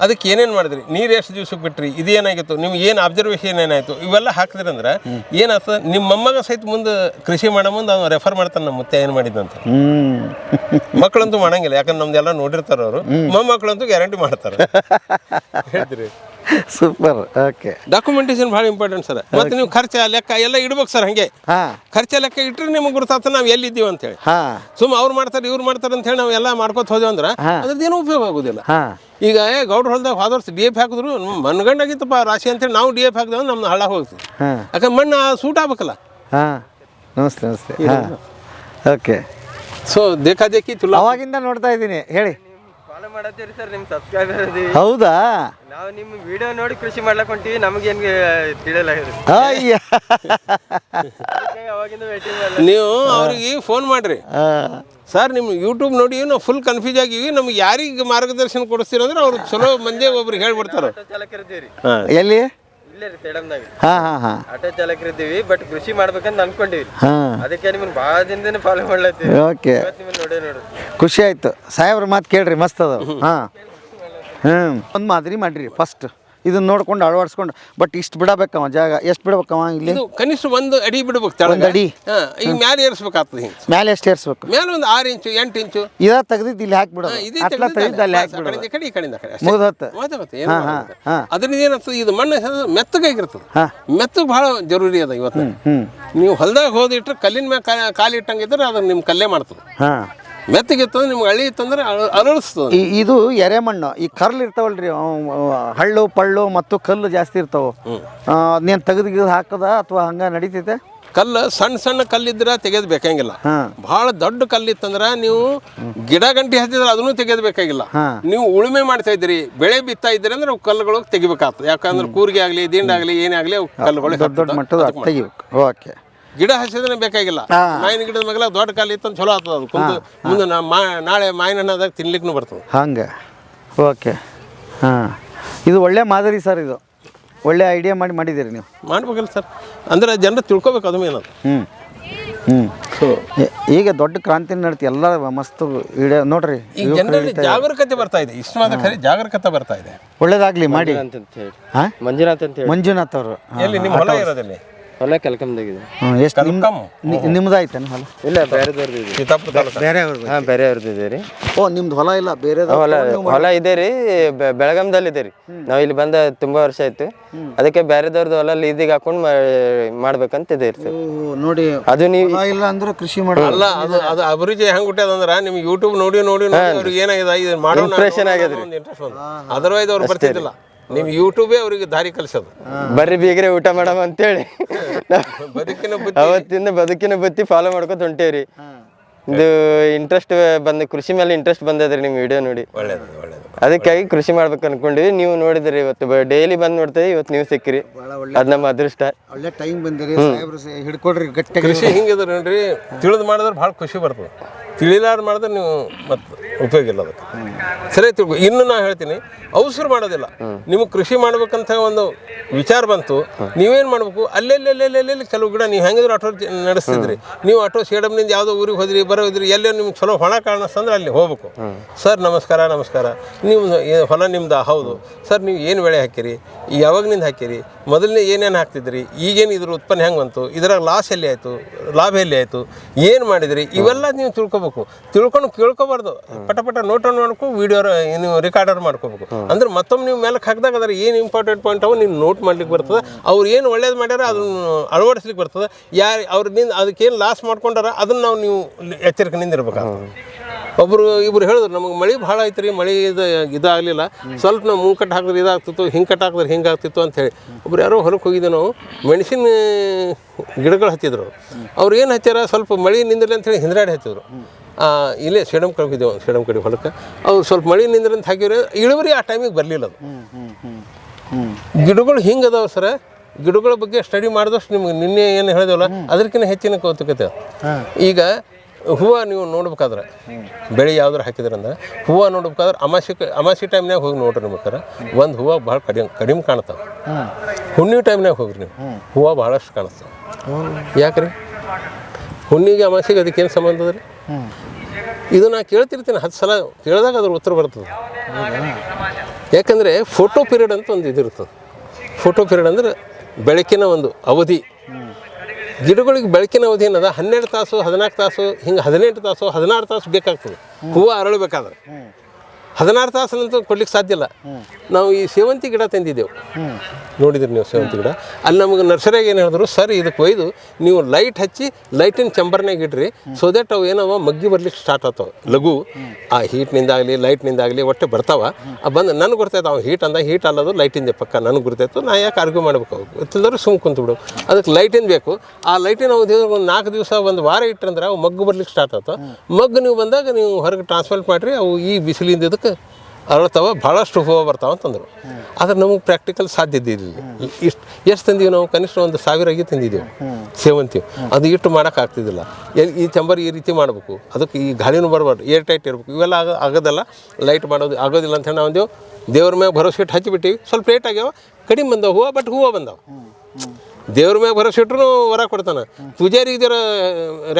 ಅದಕ್ಕೆ ಏನೇನು ಮಾಡಿದ್ರಿ? ನೀರು ಎಷ್ಟು ದಿವ್ಸಕ್ಕೆ ಬಿಟ್ರಿ? ಇದೇನಾಗಿತ್ತು? ನಿಮ್ಗೆ ಏನು ಅಬ್ಸರ್ವೇಷನ್ ಏನಾಯಿತು? ಇವೆಲ್ಲ ಹಾಕಿದ್ರಿ ಅಂದ್ರೆ ಏನಾಗ್ತದೆ ನಿಮ್ಮ ಮೊಮ್ಮಗ ಸಹಿತ ಮುಂದೆ ಕೃಷಿ ಮಾಡೋ ಮುಂದೆ ಅವ್ನು ರೆಫರ್ ಮಾಡ್ತಾನೆ ನಮ್ಮ ಮುತ್ತೆ ಏನು ಮಾಡಿದಂತ ಅಂತ. ಮಕ್ಕಳಂತೂ ಮಾಡಂಗಿಲ್ಲ. ಯಾಕಂದ್ರೆ ನಮ್ದೆಲ್ಲ ನೋಡಿರ್ತಾರ ಅವರು. ಮೊಮ್ಮಕ್ಕಳಂತೂ ಗ್ಯಾರಂಟಿ ಮಾಡ್ತಾರೆ. ಹೇಳ್ತೀರಿ? ಸೂಪರ್ ಓಕೆ ಡಾಕ್ಯುಮೆಂಟೇಶನ್ ಭಾಳ ಇಂಪಾರ್ಟೆಂಟ್ ಸರ್ ಮತ್ತೆ ನೀವು ಖರ್ಚ ಲೆಕ್ಕ ಎಲ್ಲ ಇಡ್ಬೇಕು ಸರ್ ಹಂಗೆ. ಹಾಂ. ಖರ್ಚ ಲೆಕ್ಕ ಇಟ್ಟರೆ ನಿಮಗೆ ಗುರುತಾತ ನಾವು ಎಲ್ಲಿದ್ದೀವಿ ಅಂತೇಳಿ. ಹಾ. ಸುಮ್ಮ ಅವ್ರು ಮಾಡ್ತಾರೆ ಇವ್ರು ಮಾಡ್ತಾರೆ ಅಂತ ಹೇಳಿ ನಾವು ಎಲ್ಲ ಮಾಡ್ಕೊತ ಹೋದೇವು ಅಂದ್ರೆ ಅದ್ರದ್ದು ಏನು ಉಪಯೋಗ ಆಗೋದಿಲ್ಲ. ಹಾಂ. ಈಗ ಏ ಗೌಡ್ರ ಹೊಲ್ದಾಗ ಫಾದರ್ಸ್ ಡಿ ಎಫ್ ಹಾಕಿದ್ರು ಮನ್ಗಂಡಾಗಿತ್ತಪ್ಪ ರಾಶಿ ಅಂತೇಳಿ ನಾವು ಡಿ ಎಫ್ ಹಾಕಿದ್ರೆ ನಮ್ಮ ಹಳ್ಳ ಹೋಗ್ತೀವಿ ಹಾಂ. ಯಾಕಂದ್ರೆ ಮಣ್ಣು ಸೂಟ್ ಆಗ್ಬೇಕಲ್ಲ. ಹಾಂ. ನಮಸ್ತೆ ನಮಸ್ತೆ. ಹಾಂ. ಓಕೆ ಸೊ ದೇಖಾದೇಖಿ ತುಲ ಅವಾಗಿಂದ ನೋಡ್ತಾ ಇದ್ದೀನಿ. ಹೇಳಿ. ಮಾಡತ್ತೀರಿ ಸರ್ ನಿಮ್ಮ ಸಬ್ಸ್ಕ್ರೈಬರ್ ಅದೀವಿ ಹೌದಾ? ನಾವು ನಿಮ್ಮ ವಿಡಿಯೋ ನೋಡಿ ಕೃಷಿ ಮಾಡ್ಲಕ್ ಹೊಂಟಿವಿ ನಮಗೇನು ತಿಳಿಯಲಾಗಿದೆ ಅಯ್ಯ. ಅವಾಗಿಂದ ವೇಟಿಂಗ್ ಮಾಡಲ್ಲ ನೀವು ಅವ್ರಿಗೆ ಫೋನ್ ಮಾಡ್ರಿ. ಸರ್ ನಿಮ್ಮ ಯೂಟ್ಯೂಬ್ ನೋಡಿ ನಾವು ಫುಲ್ ಕನ್ಫ್ಯೂಸ್ ಆಗಿವಿ. ನಮ್ಗೆ ಯಾರಿಗೆ ಮಾರ್ಗದರ್ಶನ ಕೊಡಿಸ್ತೀರ ಅಂದ್ರೆ ಅವ್ರು ಚಲೋ ಮಂದಿ ಒಬ್ರಿಗೆ ಹೇಳ್ಬಿಡ್ತಾರೆ. ಎಲ್ಲಿ? ಇಲ್ಲೇ ರೀ ಸೇಡಮ್ದಾಗ ಹಾಂ ಹಾಂ ಹಾಂ. ಆಟೋ ಚಾಲಕರಿದ್ದೀವಿ ಬಟ್ ಕೃಷಿ ಮಾಡ್ಬೇಕಂತ ಅನ್ಕೊಂಡಿವಿ. ಹಾಂ. ಅದಕ್ಕೆ ನಿಮ್ಮನ್ನ ಭಾಳ ದಿನದಿಂದ ಫಾಲೋ ಮಾಡ್ಲತ್ತೀವಿ. ಓಕೆ ಇವತ್ತು ನಿಮ್ಮನ್ನ ನೋಡೇ ನೋಡು. ಖುಷಿ ಆಯ್ತು. ಸಾಹೇಬ್ರ ಮಾತು ಕೇಳ್ರಿ ಮಸ್ತ್ ಅದ ಹಾಂ. ಹ್ಞೂ ಒಂದು ಮಾದರಿ ಮಾಡ್ರಿ ಫಸ್ಟ್ ಇದನ್ನ ನೋಡ್ಕೊಂಡು ಅಳವಡಿಸ್ಕೊಂಡು ಬಟ್ ಇಷ್ಟು ಬಿಡಬೇಕವ ಜಾಗ ಎಷ್ಟು ಬಿಡ್ಬೇಕವ ಇಲ್ಲಿ? ಇದು ಕನಿಷ್ಠ ಒಂದು ಅಡಿ ಬಿಡ್ಬೇಕು ತೆಳಗ. ಅಡಿ? ಹಾಂ ಈಗ ಮ್ಯಾಲೆ ಏರ್ಸ್ಬೇಕಾಗ್ತದೆ ಹಿಂಗೆ. ಮ್ಯಾಲೆ ಎಷ್ಟು ಏರ್ಸ್ಬೇಕು? ಮ್ಯಾಲೆ ಒಂದು ಆರು ಇಂಚು ಎಂಟು ಇಂಚು. ಇದ ತೆಗ್ದಿದ್ದು ಇಲ್ಲಿ ಹಾಕ್ಬಿಡೋದು ಇದೇ ಅಟ್ಲ ತೆಗ್ದಿದ್ದು ಅಲ್ಲಿ. ಹಾಕ್ಬಿಡೋದು ಕಡೆ ಈ ಕಡೆ ಈ ಕಡೆಯಿಂದ ಆ ಕಡೆ ಅಷ್ಟೇ. ಮುಗ್ದು ಹೊತ್ತು ಮತ್ತೆ ಮತ್ತೆ ಏನು ಹಾ, ಹಾ, ಮಾಡೋದು? ಹಾ. ಅದರಿಂದ ಏನಾಗ್ತದೆ ಇದು ಮಣ್ಣು ಮೆತ್ತಗಾಗಿರ್ತದೆ ಹಾ. ಮೆತ್ತಗೆ ಭಾಳ ಜರೂರಿ ಅದ ಇವತ್ತು. ನೀವು ಹೊಲ್ದಾಗ ಹೋದಿಟ್ರೆ ಕಲ್ಲಿನ ಮ್ಯಾಗ ಕಾಲಿಟ್ಟಂಗಿದ್ರೆ ಅದನ್ನ ನಿಮ್ಮ ಕಲ್ಲೇ ಮಾಡ್ತದೆ. ಹಾಂ. ಮೆತ್ತಗಿತ್ತಂದ್ರೆ ನಿಮ್ಗೆ ಹಳ್ಳಿ ಇತ್ತಂದ್ರೆ ಅಳ- ಅರಳಿಸ್ತದೆ. ಈ ಇದು ಎರೆಮಣ್ಣು. ಈ ಕರ್ಲ್ ಇರ್ತಾವಲ್ರಿ ಅವ್- ಅವ್ ಹಳ್ಳು ಪಳ್ಳು ಮತ್ತು ಕಲ್ಲು ಜಾಸ್ತಿ ಇರ್ತಾವೆ. ಅದನ್ನೇನು ತೆಗೆದು ಹಾಕದ ಅಥವಾ ಹಂಗ ನಡೀತೈತೆ? ಕಲ್ಲು ಸಣ್ಣ ಸಣ್ಣ ಕಲ್ಲಿದ್ರೆ ತೆಗೆದು ಬೇಕಾಗಿಲ್ಲ. ಬಹಳ ಭಾಳ ದೊಡ್ಡ ಕಲ್ಲಿತ್ತಂದ್ರೆ ನೀವು ಗಿಡ ಗಂಟಿ ಹತ್ತಿದ್ರೆ ಅದನ್ನು ತೆಗೆದು ಬೇಕಾಗಿಲ್ಲ. ಹಾ. ನೀವು ಉಳುಮೆ ಮಾಡ್ತಾ ಇದ್ದೀರಿ ಬೆಳೆ ಬಿತ್ತಾ ಇದ್ದೀರಿ ಅಂದ್ರೆ ಅವು ಕಲ್ಲುಗಳು ತೆಗಿಬೇಕಾಗ್ತದೆ. ಯಾಕಂದ್ರೆ ಕೂರ್ಗೆ ಆಗಲಿ ದಿಂಡಾಗಲಿ ಏನೇ ಆಗಲಿ ಅವು ಕಲ್ಲುಗಳು ದೊಡ್ಡ ದೊಡ್ಡ ಮಟ್ಟದ ತೆಗಿಬೇಕು. ಓಕೆ. ಗಿಡ ಹಸಿದ್ರೆ ಬೇಕಾಗಿಲ್ಲ. ಮಾವಿನ ಗಿಡದ ಮಗಲ ದೊಡ್ಡ ಕಾಲ ಇತ್ತು ಚಲೋ ಆಗ್ತದ ಅದು. ಕುಂದು ಮುಂದೆ ನಾ- ಮಾ- ನಾಳೆ ಮಾವಿನ ಹಣ್ಣಾದಾಗ ತಿನ್ಲಿಕ್ಕೂ ಬರ್ತದೆ. ಹಂಗೆ. ಓಕೆ. ಹಾಂ. ಇದು ಒಳ್ಳೆ ಮಾದರಿ ಸರ್ ಇದು. ಒಳ್ಳೆ ಐಡಿಯಾ ಮಾಡಿ ಮಾಡಿದ್ದೀರಿ ನೀವು. ಮಾಡ್ಬೇಕಲ್ಲ ಸರ್. ಅಂದ್ರೆ ಜನರು ತಿಳ್ಕೊಬೇಕು ಅದು ಏನದು ಹ್ಞೂ ಹ್ಞೂ ಈಗ ದೊಡ್ಡ ಕ್ರಾಂತಿ ನಡೀತಿ. ಎಲ್ಲ ಮಸ್ತ್ ವಿಡಿಯೋ ನೋಡ್ರಿ ಈಗ ಜನರಲ್ಲಿ ಜಾಗರೂಕತೆ ಬರ್ತಾ ಇದೆ. ಇಷ್ಟು ಮಾತ್ರ ಖರೆ ಜಾಗರೂಕತೆ ಬರ್ತಾ ಇದೆ. ಒಳ್ಳೇದಾಗ್ಲಿ ಮಾಡಿ. ಅಂತ ಹೇಳಿ. ಹಾಂ? ಮಂಜುನಾಥ್ ಅಂತ ಹೇಳಿ. ಮಂಜುನಾಥ್ ಅವರು. ಎಲ್ಲಿ ನಿಮ್ಮ ಹೊಲ ಇರೋದಲ್ಲಿ? ಹೊಲ ಕಲ್ಕಮ್ದಾಗಿದೆ ಎಷ್ಟು ನಿಮ್ಮ ಕಲ್ಕಮ್ ಹೊಲ? ಇಲ್ಲ ಬೇರೆದವ್ರದ್ದು ಇದೆ. ಸೀತಾಪುರ ತಾಲೂಕು? ಬೇರೆ ಅವ್ರದ್ದು ಹಾಂ ಬೇರೆ ಅವ್ರದ್ದು ಇದೆ ರೀ. ಓ ನಿಮ್ದು ಹೊಲ ಇಲ್ಲ ಬೇರೆ ಹೊಲ ಹೊಲ ಇದೆ ರೀ ಬೆ- ಬೆಳಗಾಂದಲ್ಲಿ ಇದೆ ರೀ. ನಾವು ಇಲ್ಲಿ ಬಂದ ತುಂಬಾ ವರ್ಷ ಆಯ್ತು. ಅದಕ್ಕೆ ಬೇರೆದವ್ರದ್ದು ಹೊಲ ಲೀದಿಗೆ ಹಾಕೊಂಡು ಮಾಡ್ಬೇಕಂತ ಇದೆ ರೀ ನೋಡಿ ಅದು ನೀವು ಹೊಲ ಇಲ್ಲ ಅಂದ್ರೆ ಕೃಷಿ ಮಾಡಲ್ಲ ಅಲ್ಲ ಅದು ಅದು ಅಭಿರುಚಿ ಹೆಂಗ್ ಹುಟ್ಟ್ಯದ ಅಂದ್ರ ನಿಮ್ಗೆ ಯೂಟ್ಯೂಬ್ ನೋಡಿ ನೋಡಿ ನೋಡಿ ಅವ್ರಿಗೆ ಏನಾಗಿದೆ ಇದು ಮಾಡೋ ಇಂಪ್ರೆಷನ್ ಆಗ್ಯದ್ರಿ. ಅದರ್ವೈಸ್ ಅವ್ರು ಬರ್ತಿದ್ದಿಲ್ಲ. ನಿಮ್ ಯೂಟ್ಯೂಬೇ ಅವ್ರಿಗೆ ದಾರಿ ಕಲಿಸೋದು. ಬರ್ರಿ ಬೀಗ್ರೆ ಊಟ ಮಾಡಮ್ ಅಂತೇಳಿ. ಬದುಕಿನ ಬುತ್ತಿ ಅವತ್ತಿಂದ ಬದುಕಿನ ಬತ್ತಿ ಫಾಲೋ ಮಾಡ್ಕೊತ ಹೊಂಟೇವ್ರಿ. ಇದು ಇಂಟ್ರೆಸ್ಟ್ ಬಂದ ಕೃಷಿ ಮೇಲೆ ಇಂಟ್ರೆಸ್ಟ್ ಬಂದದ್ರಿ ನಿಮ್ಮ ವಿಡಿಯೋ ನೋಡಿ. ಒಳ್ಳೇದು ಒಳ್ಳೇದು. ಅದಕ್ಕಾಗಿ ಕೃಷಿ ಮಾಡ್ಬೇಕು ಅನ್ಕೊಂಡಿವಿ. ನೀವು ನೋಡಿದ್ರಿ ಇವತ್ತು ಡೈಲಿ ಬಂದ್ ನೋಡ್ತೇವೆ ಇವತ್ತು ನೀವು ಸಿಕ್ಕಿರಿ. ಅದ್ ನಮ್ಮ ಅದೃಷ್ಟ. ಒಳ್ಳೆ ಟೈಮ್ ಬಂದಿರಿ. ಸಾಹೇಬ್ರು ಹಿಡ್ಕೊಡ್ರಿ ಕೃಷಿ ಹಿಂಗಿದ್ರೆ ನೋಡ್ರಿ ತಿಳಿದು ಮಾಡಿದ್ರೆ ಭಾಳ ಖುಷಿ ಬರ್ತದೆ. ತಿಳಿಲಾರ್ದು ಮಾಡಿದ್ರೆ ನೀವು ಮತ್ತೆ ಉಪಯೋಗ ಇಲ್ಲ ಅದಕ್ಕೆ. ಸರಿ, ತಿಳ್ಕೊ. ಇನ್ನು ನಾ ಹೇಳ್ತೀನಿ, ಅವಸರ ಮಾಡೋದಿಲ್ಲ. ನಿಮಗೆ ಕೃಷಿ ಮಾಡ್ಬೇಕಂತ ಒಂದು ವಿಚಾರ ಬಂತು, ನೀವೇನು ಮಾಡ್ಬೇಕು? ಅಲ್ಲೆಲ್ಲೆಲ್ಲೆಲ್ಲೆಲ್ಲಿ ಕೆಲವು ಗಿಡ ನೀವು ಹೆಂಗಿದ್ರು ಆಟೋ ನಡೆಸ್ತಿದ್ರಿ. ನೀವು ಆಟೋ ಸೇಡಮ್ನಿಂದ ಯಾವುದೋ ಊರಿಗೆ ಹೋದ್ರಿ, ಬರೋದ್ರಿ, ಎಲ್ಲೇ ನಿಮ್ಗೆ ಚಲೋ ಹೊಣ ಕಾಣಿಸ್ತಂದ್ರೆ ಅಲ್ಲಿ ಹೋಗ್ಬೇಕು. ಸರ್, ನಮಸ್ಕಾರ ನಮಸ್ಕಾರ. ನೀವು ಹೊಣ ಹೊಲ ನಿಮ್ದು? ಹೌದು. ಸರ್, ನೀವು ಏನು ಬೆಳೆ ಹಾಕಿರಿ? ಯಾವಾಗನಿಂದ ಹಾಕಿರಿ? ಮೊದಲನೇ ಏನೇನು ಹಾಕ್ತಿದ್ರಿ? ಈಗೇನು ಇದ್ರ ಉತ್ಪನ್ನ ಹೆಂಗೆ ಬಂತು? ಇದ್ರಾಗ ಲಾಸ್ ಎಲ್ಲಿ ಆಯಿತು? ಲಾಭ ಎಲ್ಲಿ ಆಯಿತು? ಏನು ಮಾಡಿದ್ರಿ? ಇವೆಲ್ಲ ನೀವು ತಿಳ್ಕೊಬೇಕು. ತಿಳ್ಕೊಂಡು ಕೇಳ್ಕೊಬಾರ್ದು. ಪಟ ಪಟ ನೋಟ್ ಮಾಡ್ಕೊ ವಿಡಿಯೋ ನೀವು ರಿಕಾರ್ಡರ್ ಮಾಡ್ಕೋಬೇಕು. ಅಂದ್ರೆ ಮತ್ತೊಮ್ಮೆ ನೀವು ಮೇಲಕ್ಕೆ ಹಾಕಿದಾಗ ಅದ್ರ ಏನು ಇಂಪಾರ್ಟೆಂಟ್ ಪಾಯಿಂಟ್ ಅವ ನೀವು ನೋಟ್ ಮಾಡ್ಲಿಕ್ಕೆ ಬರ್ತದೆ. ಅವ್ರು ಏನು ಒಳ್ಳೇದು ಮಾಡ್ಯಾರ ಅದನ್ನು ಅಳವಡಿಸ್ಲಿಕ್ಕೆ ಬರ್ತದೆ. ಯಾರು ಅವ್ರಿಂದ ಅದಕ್ಕೇನು ಲಾಸ್ ಮಾಡ್ಕೊಂಡಾರ ಅದನ್ನು ನಾವು ನೀವು ಎಚ್ಚರಿಕೆಯಿಂದ ಇರ್ಬೇಕಾಗ್ತದೆ ಒಬ್ರು ಇಬ್ರು ಹೇಳಿದ್ರು ನಮಗೆ ಮಳೆ ಭಾಳ ಐತ್ರಿ ರೀ ಮಳೆ ಇದು ಇದಾಗಲಿಲ್ಲ ಸ್ವಲ್ಪ ನಾವು ಮುಂಗೆ ಹಾಕಿದ್ರೆ ಇದಾಗ್ತಿತ್ತು ಹಿಂಗೆ ಕಟ್ ಹಾಕಿದ್ರೆ ಹಿಂಗೆ ಆಗ್ತಿತ್ತು ಅಂತ ಹೇಳಿ. ಒಬ್ರು ಯಾರೋ ಹೊಲಕ್ಕೆ ಹೋಗಿದ್ದೆ ನಾವು ಮೆಣಸಿನ ಗಿಡಗಳು ಹಚ್ಚಿದ್ರು ಅವ್ರು ಏನು ಹಚ್ಚಾರ ಸ್ವಲ್ಪ ಮಳೆ ನಿಂದಿರಲಿ ಅಂತ ಹೇಳಿ ಹಿಂದ್ರಾಡಿ ಹಚ್ಚಿದ್ರು ಇಲ್ಲೇ ಸೇಡಮ್ ಕಡೆ ಹೋಗಿದ್ದೆವು ಸೇಡಮ್ ಕಡೆ ಹೊಲಕ್ಕೆ. ಅವ್ರು ಸ್ವಲ್ಪ ಮಳೆ ನಿಂದ್ರಂತ ಹಾಕಿದ್ರೆ ಇಳುವರಿ ಆ ಟೈಮಿಗೆ ಬರಲಿಲ್ಲ ಅದು. ಗಿಡಗಳು ಹಿಂಗೆ ಅದಾವೆ ಸರ. ಗಿಡಗಳ ಬಗ್ಗೆ ಸ್ಟಡಿ ಮಾಡಿದಷ್ಟು ನಿಮ್ಗೆ ನಿನ್ನೆ ಏನು ಹೇಳಿದೆವಲ್ಲ ಅದಕ್ಕಿಂತ ಹೆಚ್ಚಿನ ಕೌತುಕತೆ. ಈಗ ಹೂವು ನೀವು ನೋಡ್ಬೇಕಾದ್ರೆ ಬೆಳೆ ಯಾವ್ದಾರು ಹಾಕಿದ್ರಂದ್ರೆ ಹೂವು ನೋಡ್ಬೇಕಾದ್ರೆ ಅಮಾಸಿ ಅಮಾಸಿ ಟೈಮ್ನಾಗ ಹೋಗಿ ನೋಡ್ರಿ ನಿಮ್ಗೆ ಒಂದು ಹೂವು ಭಾಳ ಕಡಿಮೆ ಕಡಿಮೆ ಕಾಣ್ತಾವೆ ಹುಣ್ಣಿ ಟೈಮ್ನಾಗ ಹೋಗ್ರಿ ನೀವು. ಹೂವು ಭಾಳಷ್ಟು ಕಾಣಿಸ್ತಾವೆ ಯಾಕ್ರಿ? ಹುಣ್ಣಿಗೆ ಅಮಾಸಿಗೆ ಅದಕ್ಕೇನು ಸಂಬಂಧ ಅದ ರೀ ಇದು ನಾ ಕೇಳ್ತಿರ್ತೀನಿ, ಹತ್ತು ಸಲ ಕೇಳಿದಾಗ ಅದ್ರ ಉತ್ತರ ಬರ್ತದೆ. ಯಾಕಂದರೆ ಫೋಟೋ ಪೀರಿಯಡ್ ಅಂತ ಒಂದು ಇದಿರ್ತದೆ. ಫೋಟೋ ಪೀರಿಯಡ್ ಅಂದ್ರೆ ಬೆಳಕಿನ ಒಂದು ಅವಧಿ. ಗಿಡಗಳಿಗೆ ಬೆಳಕಿನ ಅವಧಿ ಏನದ? ಹನ್ನೆರಡು ತಾಸು, ಹದಿನಾಲ್ಕು ತಾಸು, ಹಿಂಗೆ ಹದಿನೆಂಟು ತಾಸು, ಹದಿನಾರು ತಾಸು ಬೇಕಾಗ್ತದೆ. ಹೂವು ಅರಳಬೇಕಾದ್ರೆ. ಹದಿನಾರು ತಾಸನಂತೂ ಕೊಡ್ಲಿಕ್ಕೆ ಸಾಧ್ಯ ಇಲ್ಲ. ನಾವು ಈ ಸೇವಂತಿ ಗಿಡ ತಂದಿದ್ದೆವು. ನೋಡಿದ್ರಿ ನೀವು ಸೇವಂತಿ ಗಿಡ. ಅಲ್ಲಿ ನಮಗೆ ನರ್ಸರಿಯಾಗಿ ಏನು ಹೇಳಿದ್ರು, ಸರ್, ಇದಕ್ಕೆ ಒಯ್ದು ನೀವು ಲೈಟ್ ಹಚ್ಚಿ ಲೈಟಿನ ಚಂಬರ್ನಾಗ ಇಡ್ರಿ ಸೊ ದಟ್ ಅವು ಏನವ ಮಗ್ಗಿ ಬರ್ಲಿಕ್ಕೆ ಸ್ಟಾರ್ಟ್ ಆಗ್ತಾವೆ. ಲಘು, ಆ ಹೀಟ್ನಿಂದಾಗಲಿ ಲೈಟ್ನಿಂದಾಗಲಿ ಒಟ್ಟೆ ಬರ್ತಾವ. ಆ ಬಂದು ನನಗೆ ಗೊತ್ತೈತೆ ಅವ್ನು ಹೀಟ್ ಅಂದ ಹೀಟ್ ಅಲ್ಲದು ಲೈಟಿಂದ ಪಕ್ಕ, ನನಗೆ ಗೊತ್ತಾಯ್ತು ನಾ ಯಾಕೆ ಆರ್ಗ್ಯೂ ಮಾಡ್ಬೇಕು ಗೊತ್ತಿಲ್ಲದ್ರೆ ಸುಮ್ ಕುಂತ್ಬಿಡು ಅದಕ್ಕೆ ಲೈಟಿಂದ ಬೇಕು. ಆ ಲೈಟಿನ ಒಂದು ನಾಲ್ಕು ದಿವಸ, ಒಂದು ವಾರ ಇಟ್ಟಂದ್ರೆ ಅವು ಮಗ್ಗು ಬರ್ಲಿಕ್ಕೆ ಸ್ಟಾರ್ಟ್ ಆಗ್ತಾವೆ. ಮಗ್ಗು ನೀವು ಬಂದಾಗ ನೀವು ಹೊರಗೆ ಟ್ರಾನ್ಸ್ಫರ್ ಮಾಡಿರಿ, ಅವು ಈ ಬಿಸಿಲಿಂದ ಅರಳ್ತಾವ ಭಾಳಷ್ಟು ಹೂವು ಬರ್ತಾವ ಅಂತಂದರು. ಆದ್ರೆ ನಮಗೆ ಪ್ರಾಕ್ಟಿಕಲ್ ಸಾಧ್ಯ ಇದ್ದಿಲ್ಲ ಇಷ್ಟು, ಎಷ್ಟು ತಂದೀವಿ ನಾವು? ಕನಿಷ್ಠ ಒಂದು ಸಾವಿರ ಆಗಿ ತಂದಿದ್ದೀವಿ ಸೇವಂತಿ ಅದು ಇಟ್ಟು ಮಾಡೋಕ್ಕಾಗ್ತಿದ್ದಿಲ್ಲ ಎಲ್ಲಿ ಈ ಚಂಬರ್ ಈ ರೀತಿ ಮಾಡಬೇಕು. ಅದಕ್ಕೆ ಈ ಗಾಳಿನೂ ಬರಬಾರ್ದು. ಏರ್ ಟೈಟ್ ಇರಬೇಕು. ಇವೆಲ್ಲ ಆಗ, ಆಗೋದಲ್ಲ. ಲೈಟ್ ಮಾಡೋದು ಆಗೋದಿಲ್ಲ ಅಂತ ಹೇಳಿ ನಾವು ದೇವ್ರ ಮ್ಯಾಗ ಭರೋಸೆ ಇಟ್ಟು ಹಚ್ಚಿಬಿಟ್ಟಿವಿ. ಸ್ವಲ್ಪ ಲೇಟ್ ಆಗ್ಯಾವ. ಕಡಿಮೆ ಬಂದವು. ಹೂವು ಬಟ್ ಹೂವು ಬಂದವು. ದೇವ್ರ ಮ್ಯಾಗ ಭರೋಸೆ ಇಟ್ರು ವರ ಕೊಡ್ತಾನೆ. ಪೂಜಾರಿ ಇದರ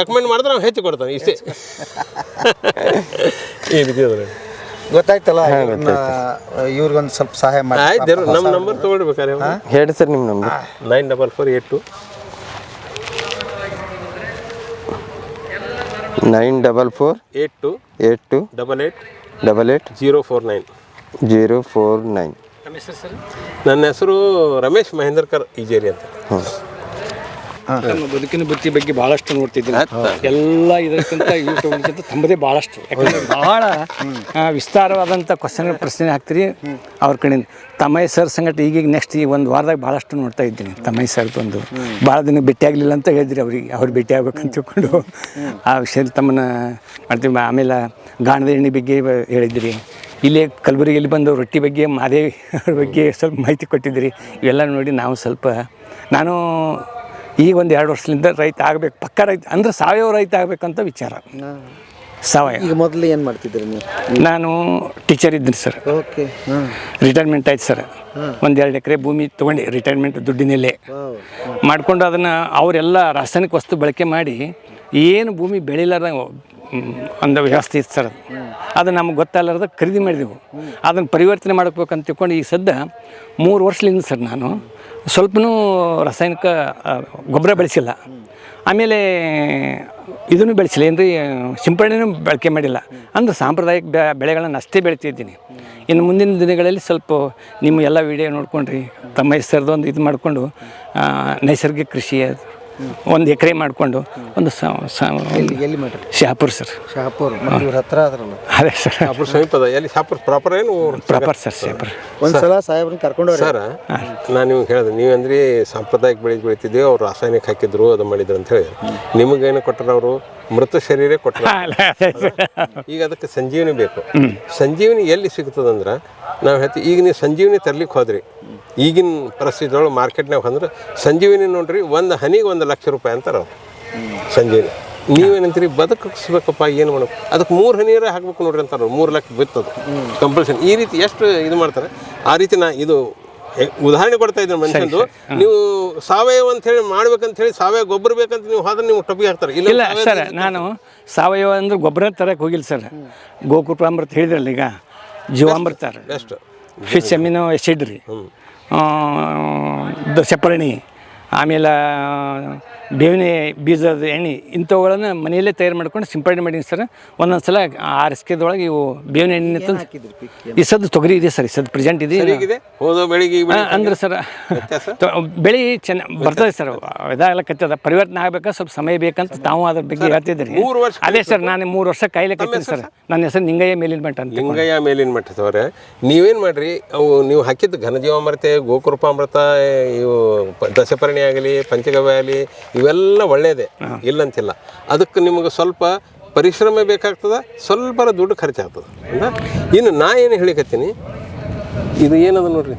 ರೆಕಮೆಂಡ್ ಮಾಡಿದ್ರೆ ನಾವು ಹೆಚ್ಚು ಕೊಡ್ತಾನೆ. ಇಷ್ಟೇ. ಈ ರೀತಿ ಗೊತ್ತಾಯ್ತಲ್ಲ ಇವ್ರನ್ನ ಇವ್ರಿಗೊಂದು ಸ್ವಲ್ಪ ಸಹಾಯ ಮಾಡಿ. ಆಯ್ತು ನಮ್ಮ ನಂಬರ್ ತೊಗೊಳ್ಬೇಕಾರೆ ಹೇಳಿ ಸರ್ ನಿಮ್ಮ number nine double four eight. Two nine double four eight. Two eight. Two double eight. Double eight. Zero four nine. Zero four nine. ನನ್ನ ಹೆಸರು ರಮೇಶ್ ಮಹೇಂದ್ರಕರ್ ಈಜೇರಿ ಅಂತ. ನಮ್ಮ ಬದುಕಿನ ಬುತ್ತಿ ಬಗ್ಗೆ ಬಹಳಷ್ಟು ನೋಡ್ತಿದ್ದೀನಿ. ಎಲ್ಲ ಇದಕ್ಕಿಂತ ಯೂಟ್ಯೂಬ್ಗಿಂತ ತಮ್ಮದೇ ಭಾಳಷ್ಟು ಯಾಕಂದ್ರೆ ಆ, ವಿಸ್ತಾರವಾದಂಥ ಕ್ವಶನ್ ಪ್ರಶ್ನೆ ಹಾಕ್ತೀರಿ ಅವ್ರ ಕಡೆಯಿಂದ. ತಮ್ಮಯ್ಯ ಸರ್ ಸಂಗಟ ಈಗೀಗ ನೆಕ್ಸ್ಟ್ ಈ ಒಂದು ವಾರದಾಗ ಭಾಳಷ್ಟು ನೋಡ್ತಾ ಇದ್ದೀನಿ. ತಮ್ಮಯ್ಯ ಸರ್ ಬಂದು. ಭಾಳ ದಿನ ಭೇಟಿ ಆಗಲಿಲ್ಲ ಅಂತ ಹೇಳಿದ್ರಿ ಅವ್ರಿಗೆ. ಅವ್ರು ಭೇಟಿ ಆಗ್ಬೇಕಂತ ತಿಳ್ಕೊಂಡು ಆ ವಿಷಯ ತಮ್ಮನ್ನ ಮಾಡ್ತೀವಿ. ಆಮೇಲೆ ಗಾಣದ ಎಣ್ಣೆ ಬಗ್ಗೆ ಹೇಳಿದ್ರಿ. ಇಲ್ಲೇ ಕಲಬುರಗಿಯಲ್ಲಿ ಬಂದು ರೊಟ್ಟಿ ಬಗ್ಗೆ ಮಾದೇವಿ ಅವ್ರ ಬಗ್ಗೆ ಸ್ವಲ್ಪ ಮಾಹಿತಿ ಕೊಟ್ಟಿದ್ರಿ. ಇವೆಲ್ಲ ನೋಡಿ ನಾವು ಸ್ವಲ್ಪ ನಾನು ಈಗ ಒಂದು ಎರಡು ವರ್ಷದಿಂದ ರೈತ ಆಗಬೇಕು. ಪಕ್ಕ ರೈತ ಅಂದ್ರೆ ಸಾವಯವ ರೈತ ಆಗಬೇಕಂತ ವಿಚಾರ. ಸಾವಯವ. ಈಗ ಮೊದಲು ಏನು ಮಾಡ್ತಿದ್ರಿ ನೀವು? ನಾನು ಟೀಚರ್ ಇದ್ದೀನಿ ಸರ್ ಓಕೆ ರಿಟೈರ್ಮೆಂಟ್ ಆಯ್ತು ಸರ್ ಒಂದೆರಡು ಎರಡು ಎಕರೆ ಭೂಮಿ ತೊಗೊಂಡು ರಿಟೈರ್ಮೆಂಟ್ ದುಡ್ಡಿನಲ್ಲೇ ಮಾಡಿಕೊಂಡು ಅದನ್ನು ಅವರೆಲ್ಲ ರಾಸಾಯನಿಕ ವಸ್ತು ಬಳಕೆ ಮಾಡಿ ಏನು ಭೂಮಿ ಬೆಳಿಲಾರ್ದ ಮ್, ಒಂದು ವ್ಯವಸ್ಥೆ ಇತ್ತು ಸರ್ ಅದು. ಅದು ನಮ್ಗೆ ಗೊತ್ತಲ್ಲಾರ್ದ ಖರೀದಿ ಮಾಡಿದೆವು. ಅದನ್ನು ಪರಿವರ್ತನೆ ಮಾಡಬೇಕಂತ ತಿಳ್ಕೊಂಡು ಈಗ ಸದ್ಯ ಮೂರು ವರ್ಷದಿಂದ ಸರ್ ನಾನು ಸ್ವಲ್ಪನೂ ರಾಸಾಯನಿಕ ಗೊಬ್ಬರ ಬೆಳೆಸಿಲ್ಲ. ಆಮೇಲೆ ಇದನ್ನು ಬೆಳೆಸಿಲ್ಲ. ಏನು ರೀ ಸಿಂಪಡಣೆನೂ ಬಳಕೆ ಮಾಡಿಲ್ಲ. ಅಂದ್ರೆ ಸಾಂಪ್ರದಾಯಿಕ ಬೆಳೆಗಳನ್ನು ಅಷ್ಟೇ ಬೆಳಿತಿದ್ದೀನಿ. ಇನ್ನು ಮುಂದಿನ ದಿನಗಳಲ್ಲಿ ಸ್ವಲ್ಪ ನಿಮ್ಮ ಎಲ್ಲ ವಿಡಿಯೋ ನೋಡ್ಕೊಂಡ್ರಿ. ತಮ್ಮ ಹೆಸರದೊಂದು ಇದು ಮಾಡಿಕೊಂಡು ನೈಸರ್ಗಿಕ ಕೃಷಿ ಒಂದು ಎಕರೆ ಮಾಡಿಕೊಂಡು ಒಂದು ಶಹಾಪುರ್ ಸರ್. ಶಹಾಪುರ್ ಹತ್ರ ಆದ್ರಲ್ಲ? ಅದೇ ಸರ್. ಶಾಪುರ್ ಸಮೀಪ ಎಲ್ಲಿ ಶಾಪುರ್ ಪ್ರಾಪರ್ ಏನು ಪ್ರಾಪರ್ ಸರ್ ಶಾಪುರ್. ಒಂದ್ಸಲ ಸಾಹೇಬ್ರನ್ನ ಕರ್ಕೊಂಡು ಸರ್ ನಾನು ನಿಮ್ಗೆ ಹೇಳಿದೆ ನೀವಂದ್ರೆ ಸಾಂಪ್ರದಾಯಿಕ ಬೆಳೆ ಬೆಳಿತಿದ್ದೀವಿ ಅವ್ರು ರಾಸಾಯನಿಕ ಹಾಕಿದ್ರು ಅದು ಮಾಡಿದ್ರು ಅಂತ ಹೇಳಿ ನಿಮಗೇನು ಕೊಟ್ಟರು ಅವರು? ಮೃತ ಶರೀರ ಕೊಟ್ಟರು ಈಗ ಅದಕ್ಕೆ ಸಂಜೀವನಿ ಬೇಕು. ಸಂಜೀವನಿ ಎಲ್ಲಿ ಸಿಗ್ತದಂದ್ರೆ ನಾವು ಹೇಳ್ತೀವಿ ಈಗ ನೀವು ಸಂಜೀವನಿ ತರ್ಲಿಕ್ಕೆ ಹೋದ್ರಿ. ಈಗಿನ ಪರಿಸ್ಥಿತಿ ಒಳಗೆ ಮಾರ್ಕೆಟ್ನಾಗ ಅಂದ್ರೆ ಸಂಜೀವಿನಿ ನೋಡ್ರಿ ಒಂದು ಹನಿಗೆ ಒಂದು ಲಕ್ಷ ರೂಪಾಯಿ ಅಂತಾರೆ ಸಂಜೀವಿ ನೀವೇನಂತೀರಿ? ಬದುಕಿಸ್ಬೇಕಪ್ಪ ಏನು ಮಾಡಬೇಕು ಅದಕ್ಕೆ ಮೂರು ಹನಿಯರೇ ಹಾಕ್ಬೇಕು ನೋಡ್ರಿ ಅಂತಾರೆ ಮೂರು ಲಕ್ಷ ಬಿತ್ತದು. ಕಂಪಲ್ಸರಿ ಈ ರೀತಿ ಎಷ್ಟು ಇದು ಮಾಡ್ತಾರೆ. ಆ ರೀತಿ ನಾ ಇದು ಉದಾಹರಣೆ ಕೊಡ್ತಾ ಇದ್ದೀನಿ ಮನುಷ್ಯಂದು. ನೀವು ಸಾವಯವ ಅಂತ ಹೇಳಿ ಮಾಡ್ಬೇಕಂತ ಹೇಳಿ ಸಾವಯವ ಗೊಬ್ಬರ ಬೇಕಂತ ನೀವು ಹೋದ್ರೆ ನೀವು ಟೊಪ್ಪಿಗೆ ಹಾಕ್ತಾರೆ. ಇಲ್ಲ ಸರ್ ನಾನು ಸಾವಯವ ಅಂದ್ರೆ ಗೊಬ್ಬರ ತರಕ್ಕೆ ಹೋಗಿಲ್ಲ ಸರ್. ಗೋಕೃಪಾಮೃತ ಹೇಳಿದ್ರಲ್ಲ ಈಗ? ಜೀವಾಮೃತ. ಬೆಸ್ಟ್. ಫಿಶ್ ಅಮಿನೋ ಎಸಿಡ್ ರೀ. ಆ, ದಶಪರ್ಣಿ ಆಮೇಲೆ ಬೇವಿನ ಬೀಜದ ಎಣ್ಣೆ ಇಂಥವುಗಳನ್ನು ಮನೆಯಲ್ಲೇ ತಯಾರು ಮಾಡ್ಕೊಂಡು ಸಿಂಪಡಣೆ ಮಾಡೀನಿ ಸರ್. ಒಂದೊಂದು ಸಲ ಆರಿಸ್ಕೆದೊಳಗೆ ಇವು ಬೇವಿನ ಎಣ್ಣೆ ತಂದು ಈ ಸದ್ದು ತೊಗರಿ ಇದೆ ಸರ್ ಈ ಸದ್ದು ಪ್ರೆಸೆಂಟ್ ಇದೆ. ಅಂದ್ರೆ ಸರ್ ಬೆಳಿ ತ- ಬೆಳೆ ಚೆನ್ನ ಬರ್ತದೆ ಸರ್ ಇದಾಗಲಕ್ಕತ್ತದ ಪರಿವರ್ತನೆ ಆಗ್ಬೇಕಾ? ಸ್ವಲ್ಪ ಸಮಯ ಬೇಕಂತ ತಾವು ಅದ್ರ ಬಗ್ಗೆ ಹೇಳ್ತಿದ್ರಿ ಮೂರು ವರ್ಷ ಅದೇ ಸರ್ ನಾನು ಮೂರು ವರ್ಷ ಕಾಯ್ಲಿಕ್ಕತ್ತೀನಿ ಸರ್. ನನ್ನ ಹೆಸರು ನಿಂಗಯ್ಯ ಮೇಲಿನ ಮಠ ಅಂತ ನಿಂಗಯ್ಯ ಮೇಲಿನ ಮಠದವ್ರೆ ನೀವೇನು ಮಾಡ್ರಿ? ಅವು ನೀವು ಹಾಕಿದ್ದು ಘನಜೀವಾಮೃತ ಗೋಕೃಪಾಮೃತ ಇವು ಪ- ದಶಪರ್ಣಿ ಆಗಲಿ ಪಂಚಗವ್ಯ ಆಗಲಿ ಇವೆಲ್ಲ ಒಳ್ಳೆಯದೇ ಇಲ್ಲಂತಿಲ್ಲ. ಅದಕ್ಕೆ ನಿಮಗೆ ಸ್ವಲ್ಪ ಪರಿಶ್ರಮ ಬೇಕಾಗ್ತದೆ ಸ್ವಲ್ಪ ದುಡ್ಡು ಖರ್ಚಾಗ್ತದೆ. ಅಂತ ಇನ್ನು ನಾ ಏನು ಹೇಳಿಕತ್ತೀನಿ? ಇದು ಏನದ ನೋಡ್ರಿ?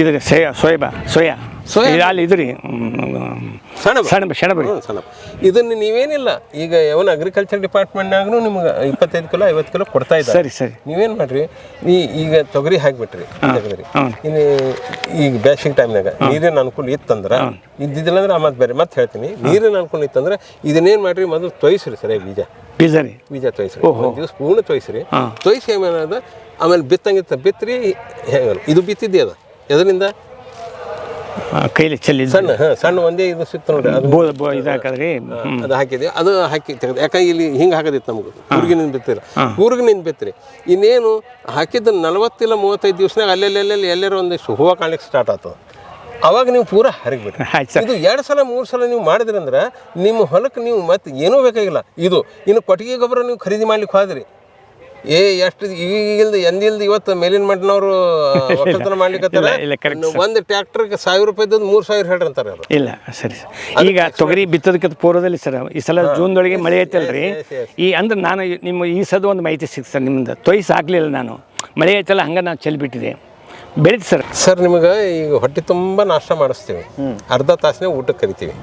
ಇದು ಸೋಯಾ ಸೋಯಬಾ ಸೋಯಾ. ಸೋಯಾ. ಅಲ್ಲಿ ಇದ್ರಿ. ರೀ ಹ್ಮ್, ಸೆಣಬ ಸೆಣಬ. ಸೆಣಬ ರೀ ಹ್ಮ್, ಸೆಣಬ. ಇದನ್ನು ನೀವೇನಿಲ್ಲ ಈಗ ಯಾವ ಅಗ್ರಿಕಲ್ಚರ್ ಡಿಪಾರ್ಟ್ಮೆಂಟ್ನಾಗೂ ನಿಮ್ಗೆ ಇಪ್ಪತ್ತೈದು ಕಿಲೋ ಐವತ್ತು ಕಿಲೋ ಕೊಡ್ತಾ ಇದ್ದಾರೆ. ಸರಿ ಸರಿ. ನೀವೇನು ಮಾಡ್ರಿ? ನೀ ಈಗ ತೊಗರಿ ಹಾಕಿಬಿಟ್ರಿ ತೆಗೆದ್ರಿ. ಇನ್ನು ಈಗ ಬೇಸಿಗೆ ಟೈಮ್ನಾಗ ನೀರಿನ ಅನುಕೂಲ ಇತ್ತಂದ್ರೆ ಇದ್ದಿದ್ದಿಲ್ಲ ಅಂದ್ರೆ ಮತ್ತೆ ಬೇರೆ ಮತ್ತೆ ಹೇಳ್ತೀನಿ. ನೀರಿನ ಅನುಕೂಲ ಇತ್ತಂದ್ರೆ ಇದನ್ನೇನು ಮಾಡ್ರಿ ಮೊದಲು ತೊಯ್ಸ್ರಿ ಸರಿ ಬೀಜ. ಬೀಜ ರೀ. ಬೀಜ ತೊಯ್ಸ್ರಿ. ಒಂದು ದಿವಸ ಪೂರ್ಣ ತೊಯ್ಸ್ರಿ. ತೊಯ್ಸಿ ಏನಾದ ಆಮೇಲೆ ಬಿತ್ತಂಗಿತ್ತ ಬಿತ್ತರಿ ಇದು ಬಿತ್ತಿದ್ದೆ ಅದ. ಎದರಿಂದ? ಕೈಲಿ ಚೆಲ್ಲಿ ಸಣ್ಣ ಹಾಂ ಸಣ್ಣ ಒಂದೇ ಇದು ಸಿಕ್ತು ನೋಡ್ರಿ. ಅದು ಬೋ ಬೋ ಇದಾಕದ್ರಿ. ಅದು ಹಾಕಿದ್ವಿ. ಅದು ಹಾಕಿ ತೆಗೆದು. ಯಾಕಂದ್ರೆ ಇಲ್ಲಿ ಹಿಂಗೆ ಹಾಕದಿತ್ತು ನಮಗೆ. ಕೂರ್ಗಿನಿಂದ ಬಿತ್ತಿಲ್ಲ. ಕೂರ್ಗಿನಿಂದ ಬಿತ್ತಿರಿ ಇನ್ನೇನು ಹಾಕಿದ್ದು ನಲವತ್ತಿಲ್ಲ ಮೂವತ್ತೈದು ದಿವಸನಾಗ ಅಲ್ಲೆಲ್ಲೆಲ್ಲಿ ಎಲ್ಲರ ಒಂದಿಷ್ಟು ಹೂವು ಕಾಣ್ಲಿಕ್ಕೆ ಸ್ಟಾರ್ಟ್ ಆಯ್ತು ಅವಾಗ ನೀವು ಪೂರ ಹರಿಗ್ಬಿಟ್ರಿ. ಆಯ್ತು ಸರ್. ಇದು ಎರಡು ಸಲ ಮೂರು ಸಲ ನೀವು ಮಾಡಿದ್ರಂದ್ರೆ ನಿಮ್ಮ ಹೊಲಕ್ಕೆ ನೀವು ಮತ್ತೆ ಏನೂ ಬೇಕಾಗಿಲ್ಲ. ಇದು ಇನ್ನು ಕೊಟ್ಟಿಗೆ ಗೊಬ್ಬರ ನೀವು ಖರೀದಿ ಮಾಡ್ಲಿಕ್ಕೆ ಹೋದ್ರಿ. ಏ ಎಷ್ಟು ಈಗಿಲ್ದ ಎಂದಿಲ್ದ ಇವತ್ತು ಮೇಲಿನ ಮಟ್ಟನವರು ಒಕ್ಕಲ್ತನ ಮಾಡ್ಲಿಕ್ಕೆ ಇಲ್ಲ, ಒಂದು ಟ್ರ್ಯಾಕ್ಟರ್ಗೆ ಸಾವಿರ ರೂಪಾಯಿದ್ದು ಮೂರು ಸಾವಿರ ಹೇಳ್ರಿ ಅಂತಾರೆ ಅವರು. ಇಲ್ಲ ಸರಿ ಸರ್ ಈಗ ತೊಗರಿ ಬಿತ್ತೋದಕ್ಕೆ ಪೂರ್ವದಲ್ಲಿ ಸರ್ ಈ ಸಲ ಜೂನ್ದೊಳಗೆ ಮಳೆ ಐತಲ್ರಿ. ಈ ಅಂದ್ರೆ ನಾನು ನಿಮ್ಮ ಈ ಸದ ಒಂದು ಮಾಹಿತಿ ಸಿಕ್ ಸರ್ ನಿಮ್ದು. ತೊಯ್ಸ್ ಆಗ್ಲಿಲ್ಲ ನಾನು. ಮಳೆ ಐತಲ್ಲ ಹಂಗೆ ನಾನು ಚೆಲ್ಬಿಟ್ಟಿದೆ ಬೆಳಿತು ಸರ್ ಸರ್ ನಿಮಗೆ ಈಗ ಹೊಟ್ಟೆ ತುಂಬ ನಾಷ್ಟ ಮಾಡಿಸ್ತೀವಿ. ಅರ್ಧ ತಾಸನೇ ಊಟಕ್ಕೆ ಕರಿತೀವಿ.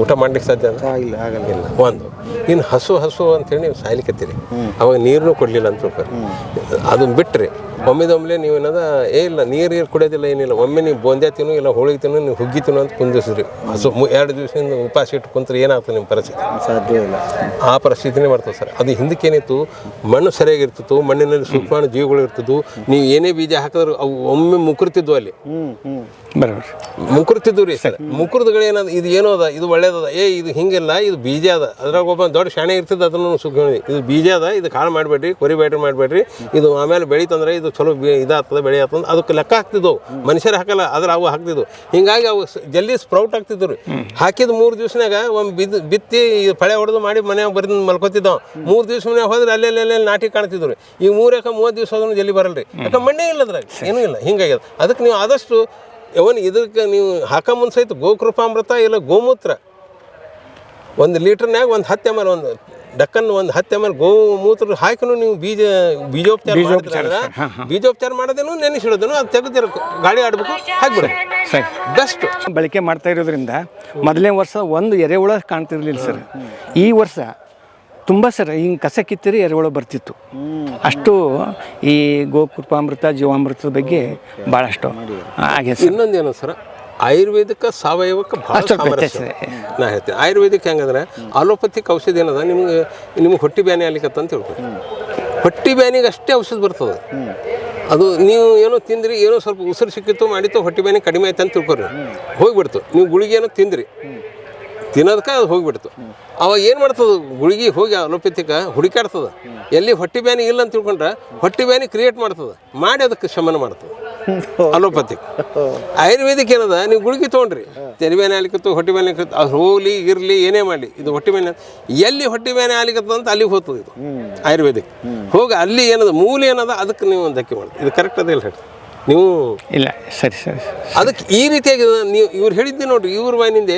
ಊಟ ಮಾಡ್ಲಿಕ್ಕೆ ಸಾಧ್ಯ ಇಲ್ಲ ಆಗಲ್ಲ. ಒಂದು. ಇನ್ನು ಹಸು ಹಸು ಅಂತೇಳಿ ನೀವು ಸಾಯ್ಲಿಕ್ಕತ್ತೀರಿ ಅವಾಗ ನೀರನ್ನು ಕೊಡಲಿಲ್ಲ ಅಂತ ತಿಳ್ಕೊರಿ ಅದನ್ನ ಬಿಟ್ರಿ. ಒಮ್ಮೆದೊಮ್ಮೆ ನೀವು ಏನದ ಏ ಇಲ್ಲ ನೀರು ನೀರು ಕುಡಿಯೋದಿಲ್ಲ ಏನಿಲ್ಲ. ಒಮ್ಮೆ ನೀವು ಬೋಂದ್ಯಾ ತಿನ್ನು ಇಲ್ಲ ಹೋಳಿಗೆ ತಿನ್ನು ನೀವು ಹುಗ್ಗಿ ತಿನ್ನು ಅಂತ ಕುಂದಿಸ್ರಿ ಹಸು ಎರಡು ದಿವಸದಿಂದ ಉಪವಾಸ ಇಟ್ಟು ಕುಂತ್ರೆ ಏನಾಗ್ತದೆ ನಿಮ್ಮ ಪರಿಸ್ಥಿತಿ? ಸಾಧ್ಯ ಇಲ್ಲ. ಆ ಪರಿಸ್ಥಿತಿನೇ ಬರ್ತದೆ ಸರ್. ಅದು ಹಿಂದಕ್ಕೇನಿತ್ತು ಮಣ್ಣು ಸರಿಯಾಗಿರ್ತಿತ್ತು ಮಣ್ಣಿನಲ್ಲಿ ಸೂಕ್ಷ್ಮಾಣು ಜೀವಿಗಳು ಇರ್ತಿದ್ವು ನೀವು ಏನೇ ಬೀಜ ಹಾಕಿದ್ರು ಅವು ಒಮ್ಮೆ ಮುಕುರ್ತಿದ್ವು ಅಲ್ಲಿ. ಹ್ಮ್ ಹ್ಮ್. ಬರೋಬ್ರಿ ಮುಕುರ್ತಿದ್ವು ರೀ ಸರ್. ಮುಕುರ್ದುಗಳು ಏನದ ಇದು ಏನೋ ಅದ ಇದು ಒಳ್ಳೇದದ ಏ ಇದು ಹಿಂಗಿಲ್ಲ ಇದು ಬೀಜ ಅದ. ಅದ್ರಾಗ ಒಬ್ಬ ದೊಡ್ಡ ಶಾಣೆ ಇರ್ತದೆ ಅದನ್ನು ಸುಖ ಇದು ಬೀಜ ಅದ, ಇದು ಕಾಳು ಮಾಡಬೇಡ್ರಿ, ಕೊರಿ ಬ್ಯಾಟ್ರಿ ಮಾಡಬೇಡ್ರಿ, ಇದು ಆಮೇಲೆ ಬೆಳೀತಂದ್ರೆ ಇದು ಚಲೋ ಇದಾಗ್ತದೆ, ಬೆಳೆ ಆಗ್ತದೆ ಅದಕ್ಕೆ ಲೆಕ್ಕ ಹಾಕ್ತಿದ್ವು ಮನುಷ್ಯರು ಹಾಕಲ್ಲ, ಆದ್ರೆ ಅವು ಹಾಕ್ತಿದ್ವು ಹಿಂಗಾಗಿ ಅವು ಜಲ್ದಿ ಸ್ಪ್ರೌಟ್ ಆಗ್ತಿದ್ರು ರೀ. ಹಾಕಿದ ಮೂರು ದಿವ್ಸನಾಗ ಒಂದು ಬಿದ್ದು ಬಿತ್ತಿ ಪಳೆ ಹೊಡೆದು ಮಾಡಿ ಮನ್ಯಾಗ ಬರೆದು ಮಲ್ಕೋತಿದ್ದವು. ಮೂರು ದಿವ್ಸ ಮನ್ಯಾಗ ಹೋದ್ರೆ ಅಲ್ಲೆಲ್ಲ ಅಲ್ಲೆಲ್ಲಿ ನಾಟಿ ಕಾಣ್ತಿದ್ರು ಈ ಮೂರು ಯಾಕೆ ಮೂವತ್ತು ದಿವಸ ಹೋದ್ರೂ ಜಲ್ದಿ ಬರಲ್ಲ ರೀ ಯಾಕೆ ಮಣ್ಣೇ ಇಲ್ಲ ಅದ್ರಾಗ ಏನೂ ಇಲ್ಲ. ಹಿಂಗಾಗ್ಯದ. ಅದಕ್ಕೆ ನೀವು ಆದಷ್ಟು ಅವನ್ ಇದಕ್ಕೆ ನೀವು ಹಾಕೋ ಮುಂದೆ ಗೋಕೃಪಾಮೃತ ಇಲ್ಲ ಗೋಮೂತ್ರ. ಒಂದು ಲೀಟ್ರ್ನ್ಯಾಗ ಒಂದು ಹತ್ತು ಎಂ ಎಲ್ ಒಂದು ಡಕ್ಕನ್ ಒಂದು ಹತ್ತು ಎಂ ಎಲ್ ಗೋಮೂತ್ರ ಹಾಕಿನೂ ನೀವು ಬೀಜ ಬೀಜೋಪಚಾರ ಮಾಡಿದ್ರೆ ಬೀಜೋಪಚಾರ ಮಾಡೋದೇನು ನೆನೆಸಿಡೋದೇನು ಅದು ತೆಗೆದಿರ ಗಾಳಿ ಆಡ್ಬೇಕು ಹಾಕ್ಬಿಡಿ ಸರಿ. ಬೆಸ್ಟ್ ಬಳಕೆ ಮಾಡ್ತಾ ಇರೋದ್ರಿಂದ ಮೊದಲನೇ ವರ್ಷ ಒಂದು ಎರೆಹುಳ ಕಾಣ್ತಿರ್ಲಿಲ್ಲ ಸರ್. ಈ ವರ್ಷ ತುಂಬ ಸರ್ ಹಿಂಗೆ ಕಸ ಕಿತ್ತಿರಿ ಎರೆಹುಳ ಬರ್ತಿತ್ತು. ಅಷ್ಟು ಈ ಗೋಕೃಪಾಮೃತ ಜೀವಾಮೃತದ ಬಗ್ಗೆ ಭಾಳಷ್ಟು ಹಾಗೆ ಸರ್. ಇನ್ನೊಂದೇನು ಸರ್? ಆಯುರ್ವೇದಿಕ ಸಾವಯವಕ್ಕೆ ಭಾಳ ಸಾಮರಸ್ಯ. ನಾ ಹೇಳ್ತೀನಿ. ಆಯುರ್ವೇದಿಕ್ ಹೆಂಗಂದ್ರೆ ಆಲೋಪತಿಕ್ ಔಷಧಿ ಏನದ? ನಿಮ್ಗೆ ನಿಮ್ಗೆ ಹೊಟ್ಟೆ ಬ್ಯಾನಿ ಆಗ್ಲಿಕ್ಕತ್ತ ಅಂತ ತಿಳ್ಕೊ ಹೊಟ್ಟಿ ಬ್ಯಾನಿಗೆ ಅಷ್ಟೇ ಔಷಧ ಬರ್ತದೆ ಅದು. ನೀವು ಏನೋ ತಿಂದ್ರಿ ಏನೋ ಸ್ವಲ್ಪ ಉಸಿರು ಸಿಕ್ಕಿತ್ತು ಮಾಡಿತ್ತು ಹೊಟ್ಟೆ ಬ್ಯಾನಿ ಕಡಿಮೆ ಆಯ್ತು ಅಂತ ತಿಳ್ಕೊರಿ. ಹೋಗ್ಬಿಡ್ತು. ನೀವು ಗುಳಿಗೆ ಏನೋ ತಿಂದ್ರಿ. ತಿನ್ನೋದಕ್ಕೆ ಅದು ಹೋಗಿಬಿಡ್ತು. ಅವಾಗ ಏನು ಮಾಡ್ತದೆ? ಗುಳಿಗೆ ಹೋಗಿ ಅಲೋಪತಿಕ ಹುಡುಕಾಡ್ತದೆ ಎಲ್ಲಿ ಹೊಟ್ಟೆ ಬ್ಯಾನಿ ಇಲ್ಲ ಅಂತ ತಿಳ್ಕೊಂಡ್ರೆ ಹೊಟ್ಟೆ ಬ್ಯಾನಿ ಕ್ರಿಯೇಟ್ ಮಾಡ್ತದೆ. ಮಾಡಿ ಅದಕ್ಕೆ ಶಮನ ಮಾಡ್ತದೆ. ಅಲೋಪತಿಕ್ ಆಯುರ್ವೇದಿಕ್ ಏನದ? ನೀವು ಗುಳಿಗೆ ತೊಗೊಂಡ್ರಿ. ತೆರಿ ಮೇಲೆ ಆಲಿಕತ್ತು ಹೊಟ್ಟೆ ಮೇಲೆ ಆಲಿಕತ್ತು ಅದು ಹೋಗ್ಲಿ ಇರಲಿ ಏನೇ ಮಾಡಲಿ ಇದು ಹೊಟ್ಟೆ ಮೇಲೆ ಎಲ್ಲಿ ಹೊಟ್ಟೆ ಮೇಲೆ ಆಲಿಕತ್ತದ ಅಂತ ಅಲ್ಲಿಗೆ ಹೋಗ್ತದೆ ಇದು. ಆಯುರ್ವೇದಿಕ್. ಹೋಗಿ ಅಲ್ಲಿ ಏನದ? ಮೂಲ ಏನದ? ಅದಕ್ಕೆ ನೀವು ಒಂದು ಧಕ್ಕೆ ಮಾಡಿ. ಇದು ಕರೆಕ್ಟ್ ಅದೇ ಹೇಳಿ ನೀವು ಇಲ್ಲ ಸರಿ ಸರಿ ಅದಕ್ಕೆ ಈ ರೀತಿಯಾಗಿ ನೀವು ಇವ್ರು ಹೇಳಿದ್ದೆ ನೋಡ್ರಿ ಇವ್ರ ಬಾಯಿನಿಂದ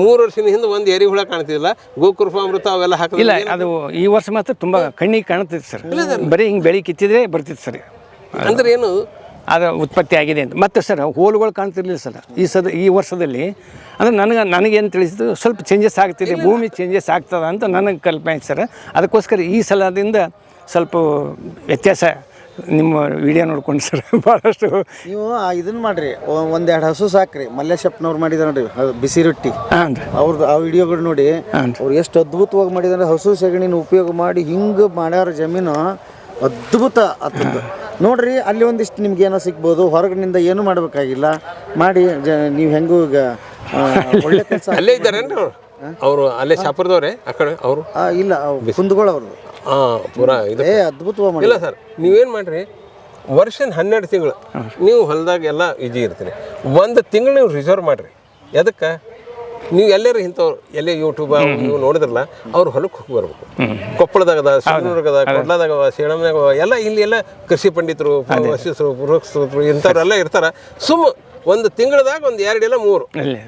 ಮೂರು ವರ್ಷದ ಹಿಂದೆ ಒಂದು ಎರಿಹುಳ ಕಾಣ್ತಿಲ್ಲ ಗೋಕೃಪಾಮೃತ ಅವೆಲ್ಲ ಹಾಕಿ ಇಲ್ಲ ಅದು ಈ ವರ್ಷ ಮಾತ್ರ ತುಂಬ ಕಣ್ಣಿಗೆ ಕಾಣ್ತಿತ್ತು ಸರ್. ಬರೀ ಹಿಂಗೆ ಬೆಳಿ ಕಿತ್ತಿದ್ರೆ ಬರ್ತಿತ್ತು ಸರ್. ಅಂದ್ರೆ ಏನು? ಅದು ಉತ್ಪತ್ತಿ ಆಗಿದೆ ಅಂತ. ಮತ್ತು ಸರ್ ಹೋಲುಗಳು ಕಾಣ್ತಿರ್ಲಿಲ್ಲ ಸರ್. ಈ ಸದ ಈ ವರ್ಷದಲ್ಲಿ ಅಂದರೆ ನನಗೆ ನನಗೇನು ತಿಳಿಸಿದ್ದು ಸ್ವಲ್ಪ ಚೇಂಜಸ್ ಆಗ್ತಿದೆ ಭೂಮಿ ಚೇಂಜಸ್ ಆಗ್ತದ ಅಂತ ನನಗೆ ಕಲ್ಪನೆ ಆಯ್ತು ಸರ್. ಅದಕ್ಕೋಸ್ಕರ ಈ ಸಲದಿಂದ ಸ್ವಲ್ಪ ವ್ಯತ್ಯಾಸ ನಿಮ್ಮ ವಿಡಿಯೋ ನೋಡ್ಕೊಂಡು ಸರ್ ಭಾಳಷ್ಟು ನೀವು ಇದನ್ನು ಮಾಡ್ರಿ ಒಂದೆರಡು ಹಸು ಸಾಕ್ರಿ. ಮಲ್ಲೇಶಪ್ಪನವ್ರು ಮಾಡಿದಾರೆ ನೋಡಿ ಅದು ಬಿಸಿ ರೊಟ್ಟಿ. ಅವ್ರದ್ದು ಆ ವಿಡಿಯೋಗಳು ನೋಡಿ ಅವ್ರು ಎಷ್ಟು ಅದ್ಭುತವಾಗಿ ಮಾಡಿದಾರೆ ಹಸು ಸೆಗಣಿನ ಉಪಯೋಗ ಮಾಡಿ ಹಿಂಗೆ ಮಾಡ್ಯಾರ ಜಮೀನು. ಅದ್ಭುತ ಆತದ್ದು ನೋಡ್ರಿ ಅಲ್ಲಿ ಒಂದಿಷ್ಟು ನಿಮ್ಗೆ ಏನೋ ಸಿಗ್ಬೋದು ಹೊರಗಿನಿಂದ ಏನು ಮಾಡಬೇಕಾಗಿಲ್ಲ. ಮಾಡಿ ಜ ನೀವು ಹೆಂಗೂ ಈಗ ಆ, ಒಳ್ಳೆ ಕೆಲಸ ಅಲ್ಲೇ ಇದ್ದಾರೇನ್ರಿ ಅವ್ರು? ಅವರು ಅಲ್ಲೇ ಶಾಪುರದವ್ರೆ ಆ ಕಡೆ ಅವರು? ಇಲ್ಲ ಕುಂದಗೋಳ ಅವರು ಹಾಂ ಪೂರಾ ಇದು. ಏ ಅದ್ಭುತವಾಗಿ ಮಾಡಿ ಇಲ್ಲ ಸರ್ ನೀವೇನು ಮಾಡ್ರಿ ವರ್ಷದ ಹನ್ನೆರಡು ತಿಂಗಳು ನೀವು ಹೊಲದಾಗ ಎಲ್ಲ ಈಜಿ ಇರ್ತೀರಿ. ಒಂದು ತಿಂಗಳು ನೀವು ರಿಸರ್ವ್ ಮಾಡಿರಿ. ಎದಕ್ಕೆ? ನೀವು ಎಲ್ಲರೂ ಇಂಥವ್ರು ಎಲ್ಲೇ ಯೂಟ್ಯೂಬ್ ನೀವು ನೋಡಿದ್ರಲ್ಲ ಅವ್ರು ಹೊಲಕ್ಕೆ ಹೋಗಿ ಬರ್ಬೇಕು. ಕೊಪ್ಪಳದಾಗದ ಸಿಂಧನೂರ್ಗದ ಕೊಡ್ಲಾದಾಗವ ಸೇಳಮ್ನಾಗವ ಎಲ್ಲ ಇಲ್ಲಿ ಎಲ್ಲ ಕೃಷಿ ಪಂಡಿತರು ವಶಿಸರು ಇಂಥವ್ರೆಲ್ಲ ಇರ್ತಾರೆ. ಸುಮ್ಮ ಒಂದು ತಿಂಗಳದಾಗ ಒಂದು ಎರಡು ಇಲ್ಲ ಮೂರು.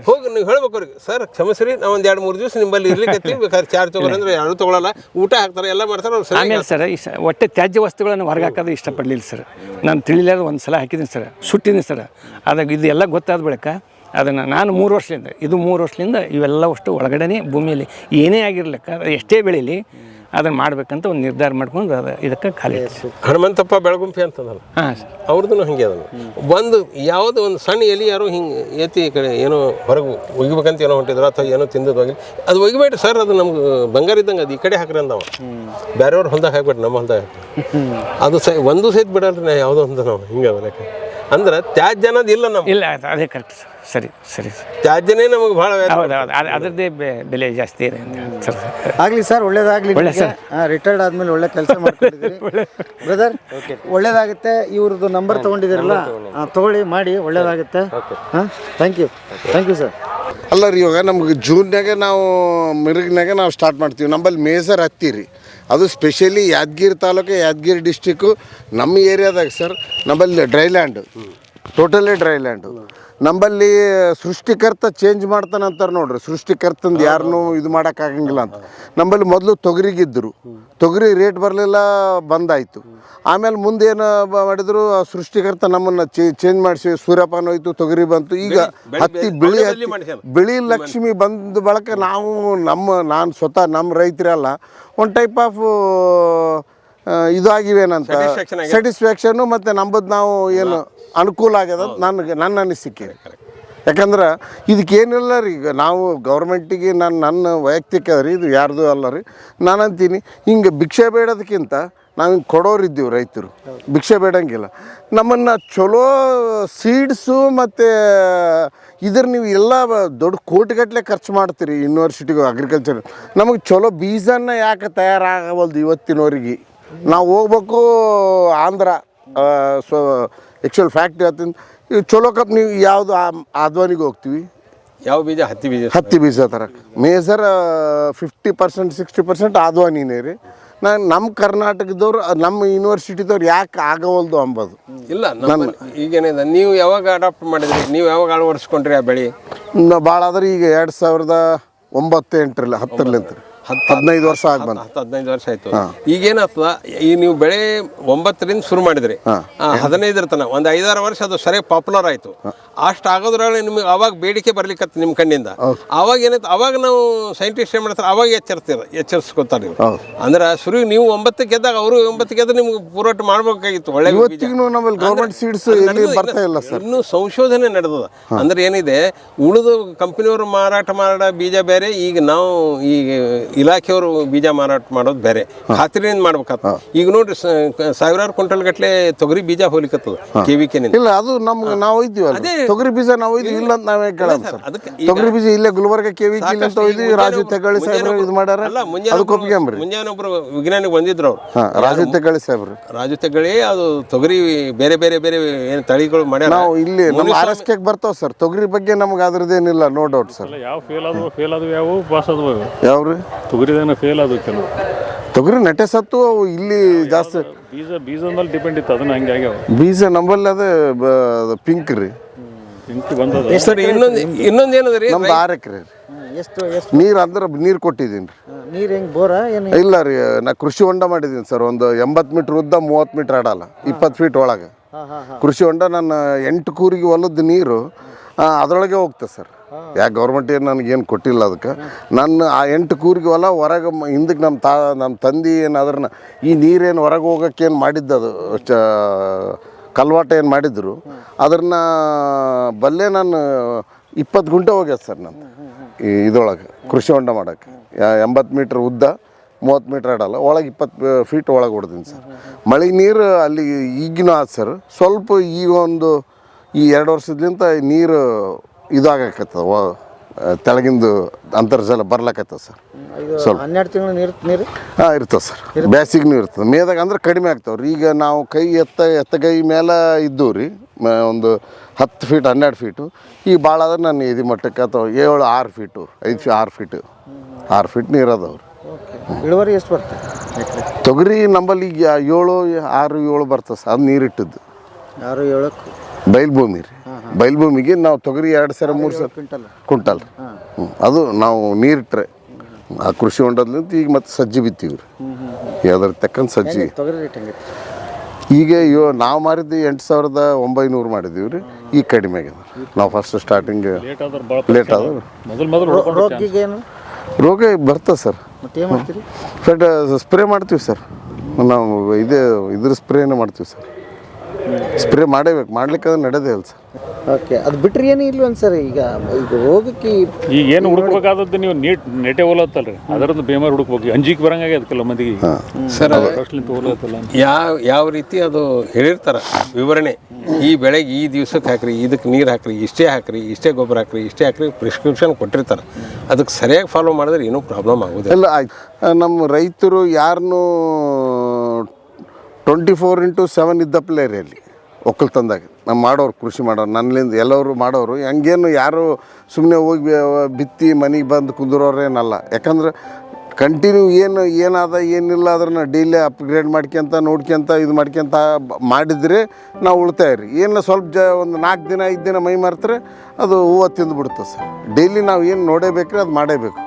ಹೋಗಿ ನೀವು ಹೇಳ್ಬೇಕು ಅವ್ರಿಗೆ ಸರ್ ಕ್ಷಮಿಸ್ರಿ ನಾವು ಒಂದು ಎರಡು ಮೂರು ದಿವಸ ನಿಮ್ಮಲ್ಲಿ ಇರ್ಲಿಕ್ಕೆ ಬೇಕಾದ್ರೆ ಚಾರ್ಜ್ ತಗೋರಿ ಅಂದ್ರೆ ಯಾರು ತಗೊಳಲ್ಲ. ಊಟ ಹಾಕ್ತಾರೆ ಎಲ್ಲ ಮಾಡ್ತಾರೆ ಅವ್ರು ಸರಿ ಆಮೇಲೆ ಸರ್ ಒಟ್ಟೆ ತ್ಯಾಜ್ಯ ವಸ್ತುಗಳನ್ನು ಹೊರಗೆ ಹಾಕೋದು ಇಷ್ಟಪಡಲಿಲ್ಲ ಸರ್. ನಾನು ತಿಳಿಲಾರ ಒಂದು ಸಲ ಹಾಕಿದ್ದೀನಿ ಸರ್ ಸುಟ್ಟಿದ್ದೀನಿ ಸರ್. ಅದಾಗ ಇದು ಎಲ್ಲ ಗೊತ್ತಾದ ಬಳಿಕ ಅದನ್ನು ನಾನು ಮೂರು ವರ್ಷದಿಂದ ಇದು ಮೂರು ವರ್ಷದಿಂದ ಇವೆಲ್ಲ ಅಷ್ಟು ಒಳಗಡೆನೇ ಭೂಮಿಯಲ್ಲಿ ಏನೇ ಆಗಿರ್ಲಿಕ್ಕ ಅದು ಎಷ್ಟೇ ಬೆಳೀಲಿ ಅದನ್ನು ಮಾಡ್ಬೇಕಂತ ಒಂದು ನಿರ್ಧಾರ ಮಾಡ್ಕೊಂಡು ಅದು ಇದಕ್ಕೆ ಖಾಲಿ. ಹನುಮಂತಪ್ಪ ಬೆಳಗುಂಪಿ ಅಂತಂದಲ್ಲ? ಹಾಂ ಸರ್ ಅವ್ರದ್ದು ಹಂಗೆ ಅದನ್ನು. ಒಂದು ಯಾವುದೋ ಒಂದು ಸಣ್ಣ ಎಲಿ ಯಾರೋ ಹಿಂಗೆ ಎತ್ತಿ ಈ ಕಡೆ ಏನೋ ಹೊರಗೆ ಒಗಿಬೇಕಂತ ಏನೋ ಹೊಂಟಿದ್ರು ಅಥವಾ ಏನೋ ತಿಂದದ್ದು ಹೋಗಿ ಅದು ಒಗಿಬೇಡ್ರಿ ಸರ್ ಅದು ನಮ್ಗೆ ಬಂಗಾರ ಇದ್ದಂಗೆ ಅದು ಈ ಕಡೆ ಹಾಕ್ರಿ ಅಂದವ. ಬೇರೆಯವ್ರು ಹೊಲ್ದಾಗ ಹಾಕ್ಬೇಡಿ ನಮ್ಮ ಹೊಲ್ದಾಗ ಅದು ಸಹ ಒಂದು ಸಹಿತ ಬಿಡಲ್ರಿ ನಾ ಯಾವುದೋ ಒಂದು ನಾವು ಹಿಂಗೆ ಅದಕ್ಕೆ ಅಂದ್ರೆ ತ್ಯಾಜ್ಯ ಅನ್ನೋದು ಇಲ್ಲ ನಮ್ಮ ಇಲ್ಲ ಅದೇ ಕರೆಕ್ಟ್ ಸರ್ ಸರಿ ಸರಿ. ತ್ಯಾಜ್ಯನೇ ನಮಗೆ ಭಾಳ ಹೌದು ಹೌದು. ಅದು ಅದರದ್ದೇ ಬೆ- ಬೆಲೆ ಜಾಸ್ತಿ ಇದೆ ಅಂತ ಸರ್. ಆಗ್ಲಿ ಸರ್ ಒಳ್ಳೇದಾಗ್ಲಿ ಒಳ್ಳೆ ಸರ್. ರಿಟೈರ್ಡ್ ಆದ್ಮೇಲೆ ಒಳ್ಳೆ ಕೆಲಸ ಮಾಡ್ಕೊಂಡಿದ್ದೀರಿ. ಬ್ರದರ್ ಒಳ್ಳೇದಾಗುತ್ತೆ. ಇವ್ರದ್ದು ನಂಬರ್ ತಗೊಂಡಿದ್ದೀರಲ್ಲ? ಆ, ತಗೊಳ್ಳಿ ಮಾಡಿ ಒಳ್ಳೇದಾಗುತ್ತೆ. ಹಾಂ thank you thank you sir ಅಲ್ಲ ರೀ ಇವಾಗ ನಮ್ಗೆ ಜೂನ್ಯಾಗ ನಾವು ಮಿರಗ್ನಾಗ ನಾವು ಸ್ಟಾರ್ಟ್ ಮಾಡ್ತೀವಿ. ನಂಬಲ್ಲಿ ಮೇಜರ್ ಹತ್ತಿ ರೀ. ಅದು ಸ್ಪೆಷಲಿ ಯಾದಗಿರಿ ತಾಲೂಕು ಯಾದಗಿರಿ ಡಿಸ್ಟಿಕ್ಕು ನಮ್ಮ ಏರಿಯಾದಾಗ ಸರ್ ನಮ್ಮಲ್ಲಿ dry land totally dry land ನಮ್ಮಲ್ಲಿ ಸೃಷ್ಟಿಕರ್ತ ಚೇಂಜ್ ಮಾಡ್ತಾನಂತಾರೆ ನೋಡ್ರಿ. ಸೃಷ್ಟಿಕರ್ತಂದು ಯಾರನ್ನೂ ಇದು ಮಾಡೋಕ್ಕಾಗಂಗಿಲ್ಲ ಅಂತ. ನಮ್ಮಲ್ಲಿ ಮೊದಲು ತೊಗರಿಗಿದ್ದರು. ತೊಗರಿ ರೇಟ್ ಬರಲಿಲ್ಲ ಬಂದಾಯಿತು. ಆಮೇಲೆ ಮುಂದೇನು ಮಾಡಿದ್ರು ಆ ಸೃಷ್ಟಿಕರ್ತ ನಮ್ಮನ್ನು ಚೇಂಜ್ ಮಾಡಿಸಿ ಸೂರ್ಯಪಾನ ಹೋಯ್ತು ತೊಗರಿ ಬಂತು. ಈಗ ಹತ್ತಿ ಬಿಳಿ ಹತ್ತಿ ಬಿಳಿ ಲಕ್ಷ್ಮಿ ಬಂದ ಬಳಕ ನಾವು ನಮ್ಮ ನಾನು ಸ್ವತಃ ನಮ್ಮ ರೈತರಲ್ಲ ಒಂದು ಟೈಪ್ ಆಫ್ ಇದು ಆಗಿವೇನಂತ Satisfaction ಆಗ್ಯದ. ಸ್ಯಾಟಿಸ್ಫ್ಯಾಕ್ಷನು ಮತ್ತು ನಂಬದು ನಾವು ಏನು ಅನುಕೂಲ ಆಗ್ಯದ ನನಗೆ ನನ್ನ ಅನಿಸಿಕೆ. ಯಾಕಂದ್ರೆ ಇದಕ್ಕೆ ಏನಿಲ್ಲ ರೀ ಈಗ ನಾವು ಗೌರ್ಮೆಂಟಿಗೆ ನಾನು ನನ್ನ ವೈಯಕ್ತಿಕ ರೀ ಇದು ಯಾರ್ದು ಅಲ್ಲ ರೀ ನಾನು ಅಂತೀನಿ ಹಿಂಗೆ ಭಿಕ್ಷೆ ಬೇಡೋದಕ್ಕಿಂತ ನಾವು ಹಿಂಗೆ ಕೊಡೋರಿದ್ದೀವಿ ರೈತರು. ಭಿಕ್ಷೆ ಬೇಡಂಗಿಲ್ಲ. ನಮ್ಮನ್ನು ಚಲೋ ಸೀಡ್ಸು ಮತ್ತು ಇದ್ರ ನೀವು ಎಲ್ಲ ದೊಡ್ಡ ಕೋಟಿಗಟ್ಟಲೆ ಖರ್ಚು ಮಾಡ್ತೀರಿ ಯೂನಿವರ್ಸಿಟಿಗೂ ಅಗ್ರಿಕಲ್ಚರ್ ನಮಗೆ ಚಲೋ ಬೀಜನ ಯಾಕೆ ತಯಾರಾಗವಲ್ದು ಇವತ್ತಿನವರಿಗೆ ನಾವು ಹೋಗ್ಬೇಕು ಆಂಧ್ರ. ಸೊ ಆ್ಯಕ್ಚುಲ್ ಫ್ಯಾಕ್ಟ್ರಿ ಹತ್ತಿಂದ ಈ ಚಲೋ ಕಂಪ್ನಿ ಯಾವುದು ಆದ್ವಾನಿಗೆ ಹೋಗ್ತೀವಿ? ಯಾವ ಬೀಜ? ಹತ್ತಿ ಬೀಜ ಹತ್ತಿ ಬೀಜ ತರಕ್ಕೆ major fifty percent sixty percent ಆದ್ವಾನಿನೇ ರೀ. ನಾನು ನಮ್ಮ ಕರ್ನಾಟಕದವ್ರು ನಮ್ಮ ಯೂನಿವರ್ಸಿಟಿದವ್ರು ಯಾಕೆ ಆಗವಲ್ದು ಅಂಬೋದು? ಇಲ್ಲ ನಾನು ಈಗೇನಿದೆ ನೀವು ಯಾವಾಗ ಅಡಾಪ್ಟ್ ಮಾಡಿದ್ರಿ? ನೀವು ಯಾವಾಗ ಅಳವಡಿಸ್ಕೊಂಡ್ರಿ ಆ ಬೆಳೆ? ಭಾಳ ಆದ್ರೆ ಈಗ ಎರಡು ಸಾವಿರದ ಒಂಬತ್ತು ಎಂಟರಲ್ಲಿ ಹತ್ತರಲ್ಲಿಂತ ಹದಿನೈದು ವರ್ಷ ಆಗಿ ಬಂತು ಹತ್ತು ಹದಿನೈದು ವರ್ಷ ಆಯ್ತು. ಈಗೇನಾಗ್ತದ ಈ ನೀವು ಬೆಳೆ ಒಂಬತ್ತರಿಂದ ಶುರು ಮಾಡಿದ್ರಿ. ಹದಿನೈದರ ತನಕ ಒಂದು ಐದಾರು ವರ್ಷ ಅದು ಸರಿ ಪಾಪ್ಯುಲರ್ ಆಯ್ತು. ಅಷ್ಟು ಆಗೋದ್ರೊಳಗೆ ನಿಮಗೆ ಅವಾಗ ಬೇಡಿಕೆ ಬರ್ಲಿಕ್ಕೆ ನಿಮ್ಮ ಕಣ್ಣಿಂದ. ಅವಾಗ ಏನಾಯ್ತು ಅವಾಗ ನಾವು ಸೈಂಟಿಸ್ಟ್ ಏನು ಮಾಡ್ತಾರೆ ಅವಾಗ ಎಚ್ಚರಿಸ್ತೀರ ಎಚ್ಚರಿಸ್ಕೊತಾರೆ ನೀವು ಅಂದ್ರೆ ಶುರು ನೀವು ಒಂಬತ್ತು ಗೆದ್ದಾಗ ಅವರು ಒಂಬತ್ತು ಗೆದ್ದ ನಿಮ್ಗೆ ಪೂರಾಟ ಮಾಡ್ಬೇಕಾಗಿತ್ತು ಒಳ್ಳೆ ಗೌರ್ಮೆಂಟ್ ಸೀಡ್ಸ್ ಬರ್ತಾ ಇಲ್ಲ ಸರ್. ಇನ್ನೂ ಸಂಶೋಧನೆ ನಡೆದದ. ಅಂದ್ರೆ ಏನಿದೆ ಉಳಿದು ಕಂಪನಿಯವರು ಮಾರಾಟ ಮಾಡೋ ಬೀಜ ಬೇರೆ ಈಗ ನಾವು ಈಗ ಇಲಾಖೆಯವರು ಬೀಜ ಮಾರಾಟ ಮಾಡೋದು ಬೇರೆ. ಖಾತ್ರಿಯಿಂದ ಮಾಡ್ಬೇಕಾದ ಈಗ ನೋಡ್ರಿ ಸ- ಸಾವಿರಾರು ಕ್ವಿಂಟಲ್ ಗಟ್ಟಲೆ ತೊಗರಿ ಬೀಜ ಹೋಲಿಕತ್ತದ ಕೆ ವಿ ಕೆನಿಂದ ಇಲ್ಲ ಅದು ನಮ್ಗೆ ನಾವು ಒಯ್ದೀವಲ್ಲ ತೊಗರಿ ಬೀಜ ನಾವು ಇದ್ದೀವಿ ಇಲ್ಲ ಅಂತ ನಾವೇ ಕೇಳೋಣ ಸರ್ ಅದಕ್ಕೆ ತೊಗರಿ ಬೀಜ ಇಲ್ಲೇ ಗುಲ್ಬರ್ಗ ಕೆ ವಿ ಕಿಲ್ ಅಂತ ಒಯ್ದು ರಾಜು ತೆಗಳಿ ಸಾಹೇಬ್ರು ಇದು ಮಾಡ್ಯಾರ. ಅಲ್ಲ ಮುಂಜಾನೆ ಅದು ಕೊಪ್ಪಿಗೆಂಬ್ರಿ ಮುಂಜಾನೆ ಒಬ್ರು ವಿಜ್ಞಾನಿ ಬಂದಿದ್ರು ಅವ್ರು. ಹಾಂ ರಾಜು ತೆಗಳಿ ಸಾಹೇಬ್ರು. ರಾಜು ತೆಗಳಿ ಅದು ತೊಗರಿ ಬೇರೆ ಬೇರೆ ಬೇರೆ ಏನು ತಳಿಗಳು ಮಾಡ್ಯಾರ. ನಾವು ಇಲ್ಲಿ ನಮ್ಮ ಆರ್ ಎಸ್ ಕೆಗೆ ಬರ್ತಾವ ಸರ್. ತೊಗರಿ ಬಗ್ಗೆ ನಮ್ಗೆ ಅದ್ರದ್ದೇನಿಲ್ಲ ನೋ ಡೌಟ್ ಸರ್. ಯಾವ ಫೇಲ್ ಆದವು ಫೇಲ್ ಆದವು ಯಾವ ಪಾಸ್ ಆದವು ಯಾವ್ರಿ? ತೊಗರಿದೇನೋ ಫೇಲ್ ಅದು ಕೆಲವು. ತೊಗರಿ ನೆಟ್ಟೆ ಸತ್ತು ಅವು ಇಲ್ಲಿ ಜಾಸ್ತಿ ಬೀಜ ಬೀಜದ ಮೇಲೆ ಡಿಪೆಂಡ್ ಇತ್ತು ಅದನ್ನ ಹಂಗೆ ಆಗ್ಯಾವ. ಬೀಜ ನಂಬಲ್ಲಿ ಅದೇ ಪಿಂಕ್ ರೀ. ಪಿಂಕ್ ಬಂದದ. ಸರ್ ಇನ್ನೊಂದು ಇನ್ನೊಂದು ಏನದ ರೀ? ನಮ್ದು ಆರು ಎಕರೆ ರೀ. ಎಷ್ಟು ಎಷ್ಟು ನೀರು ಅಂದ್ರೆ ನೀರು ಕೊಟ್ಟಿದ್ದೀನಿ ರೀ. ನೀರು ಹೆಂಗೆ ಬೋರಾ ಏನು ಇಲ್ಲ ರೀ ನಾ ಕೃಷಿ ಹೊಂಡ ಮಾಡಿದ್ದೀನಿ ಸರ್ ಒಂದು ಎಂಬತ್ತು ಮೀಟ್ರ್ ಉದ್ದ ಮೂವತ್ತು ಮೀಟ್ರ್ ಆಡಲ್ಲ ಇಪ್ಪತ್ತು ಫೀಟ್ ಒಳಗೆ. ಕೃಷಿ ಹೊಂಡ ನನ್ನ ಎಂಟು ಕೂರಿಗೆ ಹೊಲದ ನೀರು ಅದ್ರೊಳಗೆ ಅದರೊಳಗೆ ಹೋಗ್ತದೆ ಸರ್. ಯಾಕೆ ಗೌರ್ಮೆಂಟ್ ಏನು ನನಗೇನು ಕೊಟ್ಟಿಲ್ಲ ಅದಕ್ಕೆ. ನನ್ನ ಆ ಎಂಟು ಕೂರಿಗೆ ಹೊಲ ಹೊರಗೆ ಹಿಂದಕ್ಕೆ ನಮ್ಮ ತಾ ನಮ್ಮ ತಂದೆ ಏನು ಅದ್ರನ್ನ ಈ ನೀರೇನು ಹೊರಗೆ ಹೋಗೋಕ್ಕೇನು ಮಾಡಿದ್ದದು, ಚ, ಕಲ್ವಾಟ ಏನು ಮಾಡಿದ್ರು ಅದನ್ನ ಬಲ್ಲೆ ನಾನು ಇಪ್ಪತ್ತು ಗುಂಟೆ ಹೋಗ್ಯದ ಸರ್ ನಾನು ಈ ಇದೊಳಗೆ ಕೃಷಿ ಹೊಂಡ ಮಾಡೋಕ್ಕೆ. ಎಂಬತ್ತು ಮೀಟ್ರ್ ಉದ್ದ, ಮೂವತ್ತು ಮೀಟ್ರ್ ಆಡಲ್ಲ ಒಳಗೆ ಇಪ್ಪತ್ತು ಫೀಟ್ ಒಳಗೆ ಹೊಡ್ದೀನಿ ಸರ್. ಮಳೆ ನೀರು ಅಲ್ಲಿ ಈಗಿನೂ ಆದ ಸರ್. ಸ್ವಲ್ಪ ಈಗ ಒಂದು ಈ ಎರಡು ವರ್ಷದಿಂದ ನೀರು ಇದಾಗಕತ್ತದ ತೆಳಗಿಂದು ಅಂತರ್ಜಲ ಬರ್ಲಕತ್ತದ ಸರ್. ಸ್ವಲ್ಪ. ಹನ್ನೆರಡು ತಿಂಗಳು ನೀರು ನೀರು? ಹಾಂ ಇರ್ತದೆ ಸರ್. ಬೇಸಿಗೆನೂ ಇರ್ತದೆ. ಮೇದಾಗ ಅಂದ್ರೆ ಕಡಿಮೆ ಆಗ್ತಾವ್ರಿ. ಈಗ ನಾವು ಕೈ ಎತ್ತ ಎತ್ತ ಕೈ ಮೇಲೆ ಇದ್ದವು ರೀ ಒಂದು ಹತ್ತು ಫೀಟ್ ಹನ್ನೆರಡು ಫೀಟು ಈಗ ಭಾಳ ಆದ್ರೆ ನಾನು ಇದು ಮಟ್ಟಕ್ಕೆ ಅಥವಾ ಏಳು ಆರು ಫೀಟು ಐದು ಫೀ ಆರು ಫೀಟು ಆರು ಫೀಟ್ ನೀರು ಅದಾವ್ರಿ. ಇಳುವರಿ ಎಷ್ಟು ಬರ್ತದೆ ತೊಗರಿ ನಂಬಲ್ಲಿ ಈಗ ಏಳು ಆರು ಏಳು ಬರ್ತದೆ ಸರ್. ಅದು ನೀರಿಟ್ಟಿದ್ದು ಆರು ಏಳಕ್ಕೆ? ಬಯಲ್ಭೂಮಿ ರೀ. ಬಯಲ್ಭೂಮಿಗೆ ನಾವು ತೊಗರಿ ಎರಡು ಸಾವಿರ ಮೂರು ಸಾವಿರ ಕ್ವಿಂಟಲ್. ಕುಂಟಲ್ ಹ್ಞೂ ಅದು ನಾವು ನೀರಿಟ್ರೆ ಆ ಕೃಷಿ ಹೊಂಡದ್ಲಿಂತ ಈಗ ಮತ್ತೆ ಸಜ್ಜಿ ಬಿತ್ತೀವಿ ರೀ ಅದ್ರ ತಕ್ಕಂತ ಸಜ್ಜಿ. ಈಗ ಇವ ನಾವು ಮಾರಿದ್ದು ಎಂಟು ಸಾವಿರದ ಒಂಬೈನೂರು ಮಾಡಿದ್ದೀವಿ ರೀ ಈಗ ಕಡಿಮೆ ಆಗ್ಯದ ನಾವು ಫಸ್ಟ್ ಸ್ಟಾರ್ಟಿಂಗ್ ಲೇಟ್ ಆದ ಮೊದಲು ಮೊದಲು ರೋಗಿಗೆ ಏನು? ರೋಗ ಬರ್ತದೆ ಸರ್. ಮತ್ತೆ ಏನು ಮಾಡ್ತೀರಿ? ಬಟ್ ಸ್ಪ್ರೇ ಮಾಡ್ತೀವಿ ಸರ್. ನಾವು ಇದೇ ಇದ್ರ ಸ್ಪ್ರೇನೇ ಮಾಡ್ತೀವಿ ಸರ್. ಸ್ಪ್ರೇ ಮಾಡೇಬೇಕು. ಮಾಡ್ಲಿಕ್ಕೆ ಅದು ನಡೆದೇ ಇಲ್ಲ ಸರ್. ಓಕೆ ಅದು ಬಿಟ್ರೆ ಏನು ಇಲ್ವೇನು ಸರ್ ಈಗ ಈಗ ರೋಗಕ್ಕೆ ಈಗ ಏನು ಹುಡುಕ್ಬೇಕಾದದ್ದು ನೀವು ನೀಟ್ ನೆಟೆ ರೀ ಅದರದ್ದು ಬೇಮಾರ್ ಹುಡುಕ್ಬೇಕು. ಅಂಜಿಕ್ ಬರಂಗಾಗ್ಯದ ಕೆಲವು ಮಂದಿಗೆ. ಸರ್ ಓಲತ್ತಲ್ಲ ಯಾವ ಯಾವ ರೀತಿ ಅದು ಹೇಳಿರ್ತಾರೆ? ವಿವರಣೆ. ಈ ಬೆಳೆಗೆ ಈ ದಿವ್ಸಕ್ಕೆ ಹಾಕ್ರಿ ಇದಕ್ಕೆ ನೀರು ಹಾಕ್ರಿ ಇಷ್ಟೇ ಹಾಕ್ರಿ ಇಷ್ಟೇ ಗೊಬ್ಬರ ಹಾಕ್ರಿ ಇಷ್ಟೇ ಹಾಕ್ರಿ ಪ್ರಿಸ್ಕ್ರಿಪ್ಷನ್ ಕೊಟ್ಟಿರ್ತಾರೆ. ಅದಕ್ಕೆ ಸರಿಯಾಗಿ ಫಾಲೋ ಮಾಡಿದ್ರೆ ಏನೂ ಪ್ರಾಬ್ಲಮ್ ಆಗೋದಿಲ್ಲ. ಆಯ್ತು. ನಮ್ಮ ರೈತರು ಯಾರನ್ನೂ ಟ್ವೆಂಟಿ ಫೋರ್ ಇಂಟು ಸೆವೆನ್ ಇದ್ದಪ್ಪಲೇ ರೀ ಅಲ್ಲಿ ಒಕ್ಕಲ್ತನದಾಗ ನಮ್ಮ ಮಾಡೋರು ಕೃಷಿ ಮಾಡೋರು, ನನ್ನಿಂದ ಎಲ್ಲರೂ ಮಾಡೋರು. ಹಂಗೇನು ಯಾರು ಸುಮ್ಮನೆ ಹೋಗಿ ಬಿತ್ತಿ ಮನೆಗೆ ಬಂದು ಕುಂದ್ರೋರೇನಲ್ಲ. ಯಾಕಂದ್ರೆ ಕಂಟಿನ್ಯೂ ಏನು, ಏನಾದ, ಏನಿಲ್ಲ ಅದನ್ನು ಡೈಲಿ ಅಪ್ಗ್ರೇಡ್ ಮಾಡ್ಕೊಂತ ನೋಡ್ಕೊಂತ ಇದು ಮಾಡ್ಕೊಂತ ಮಾಡಿದರೆ ನಾವು ಉಳಿತಾಯ ರೀ ಏನು ಸ್ವಲ್ಪ ಜ, ಒಂದು ನಾಲ್ಕು ದಿನ, ಐದು ದಿನ ಮೈ ಮಾರ್ತಾರೆ ಅದು ಹೂವು ತಿಂದು ಬಿಡುತ್ತೆ ಸರ್. ಡೈಲಿ ನಾವು ಏನು ನೋಡೇಬೇಕ್ರಿ ಅದು ಮಾಡೇಬೇಕು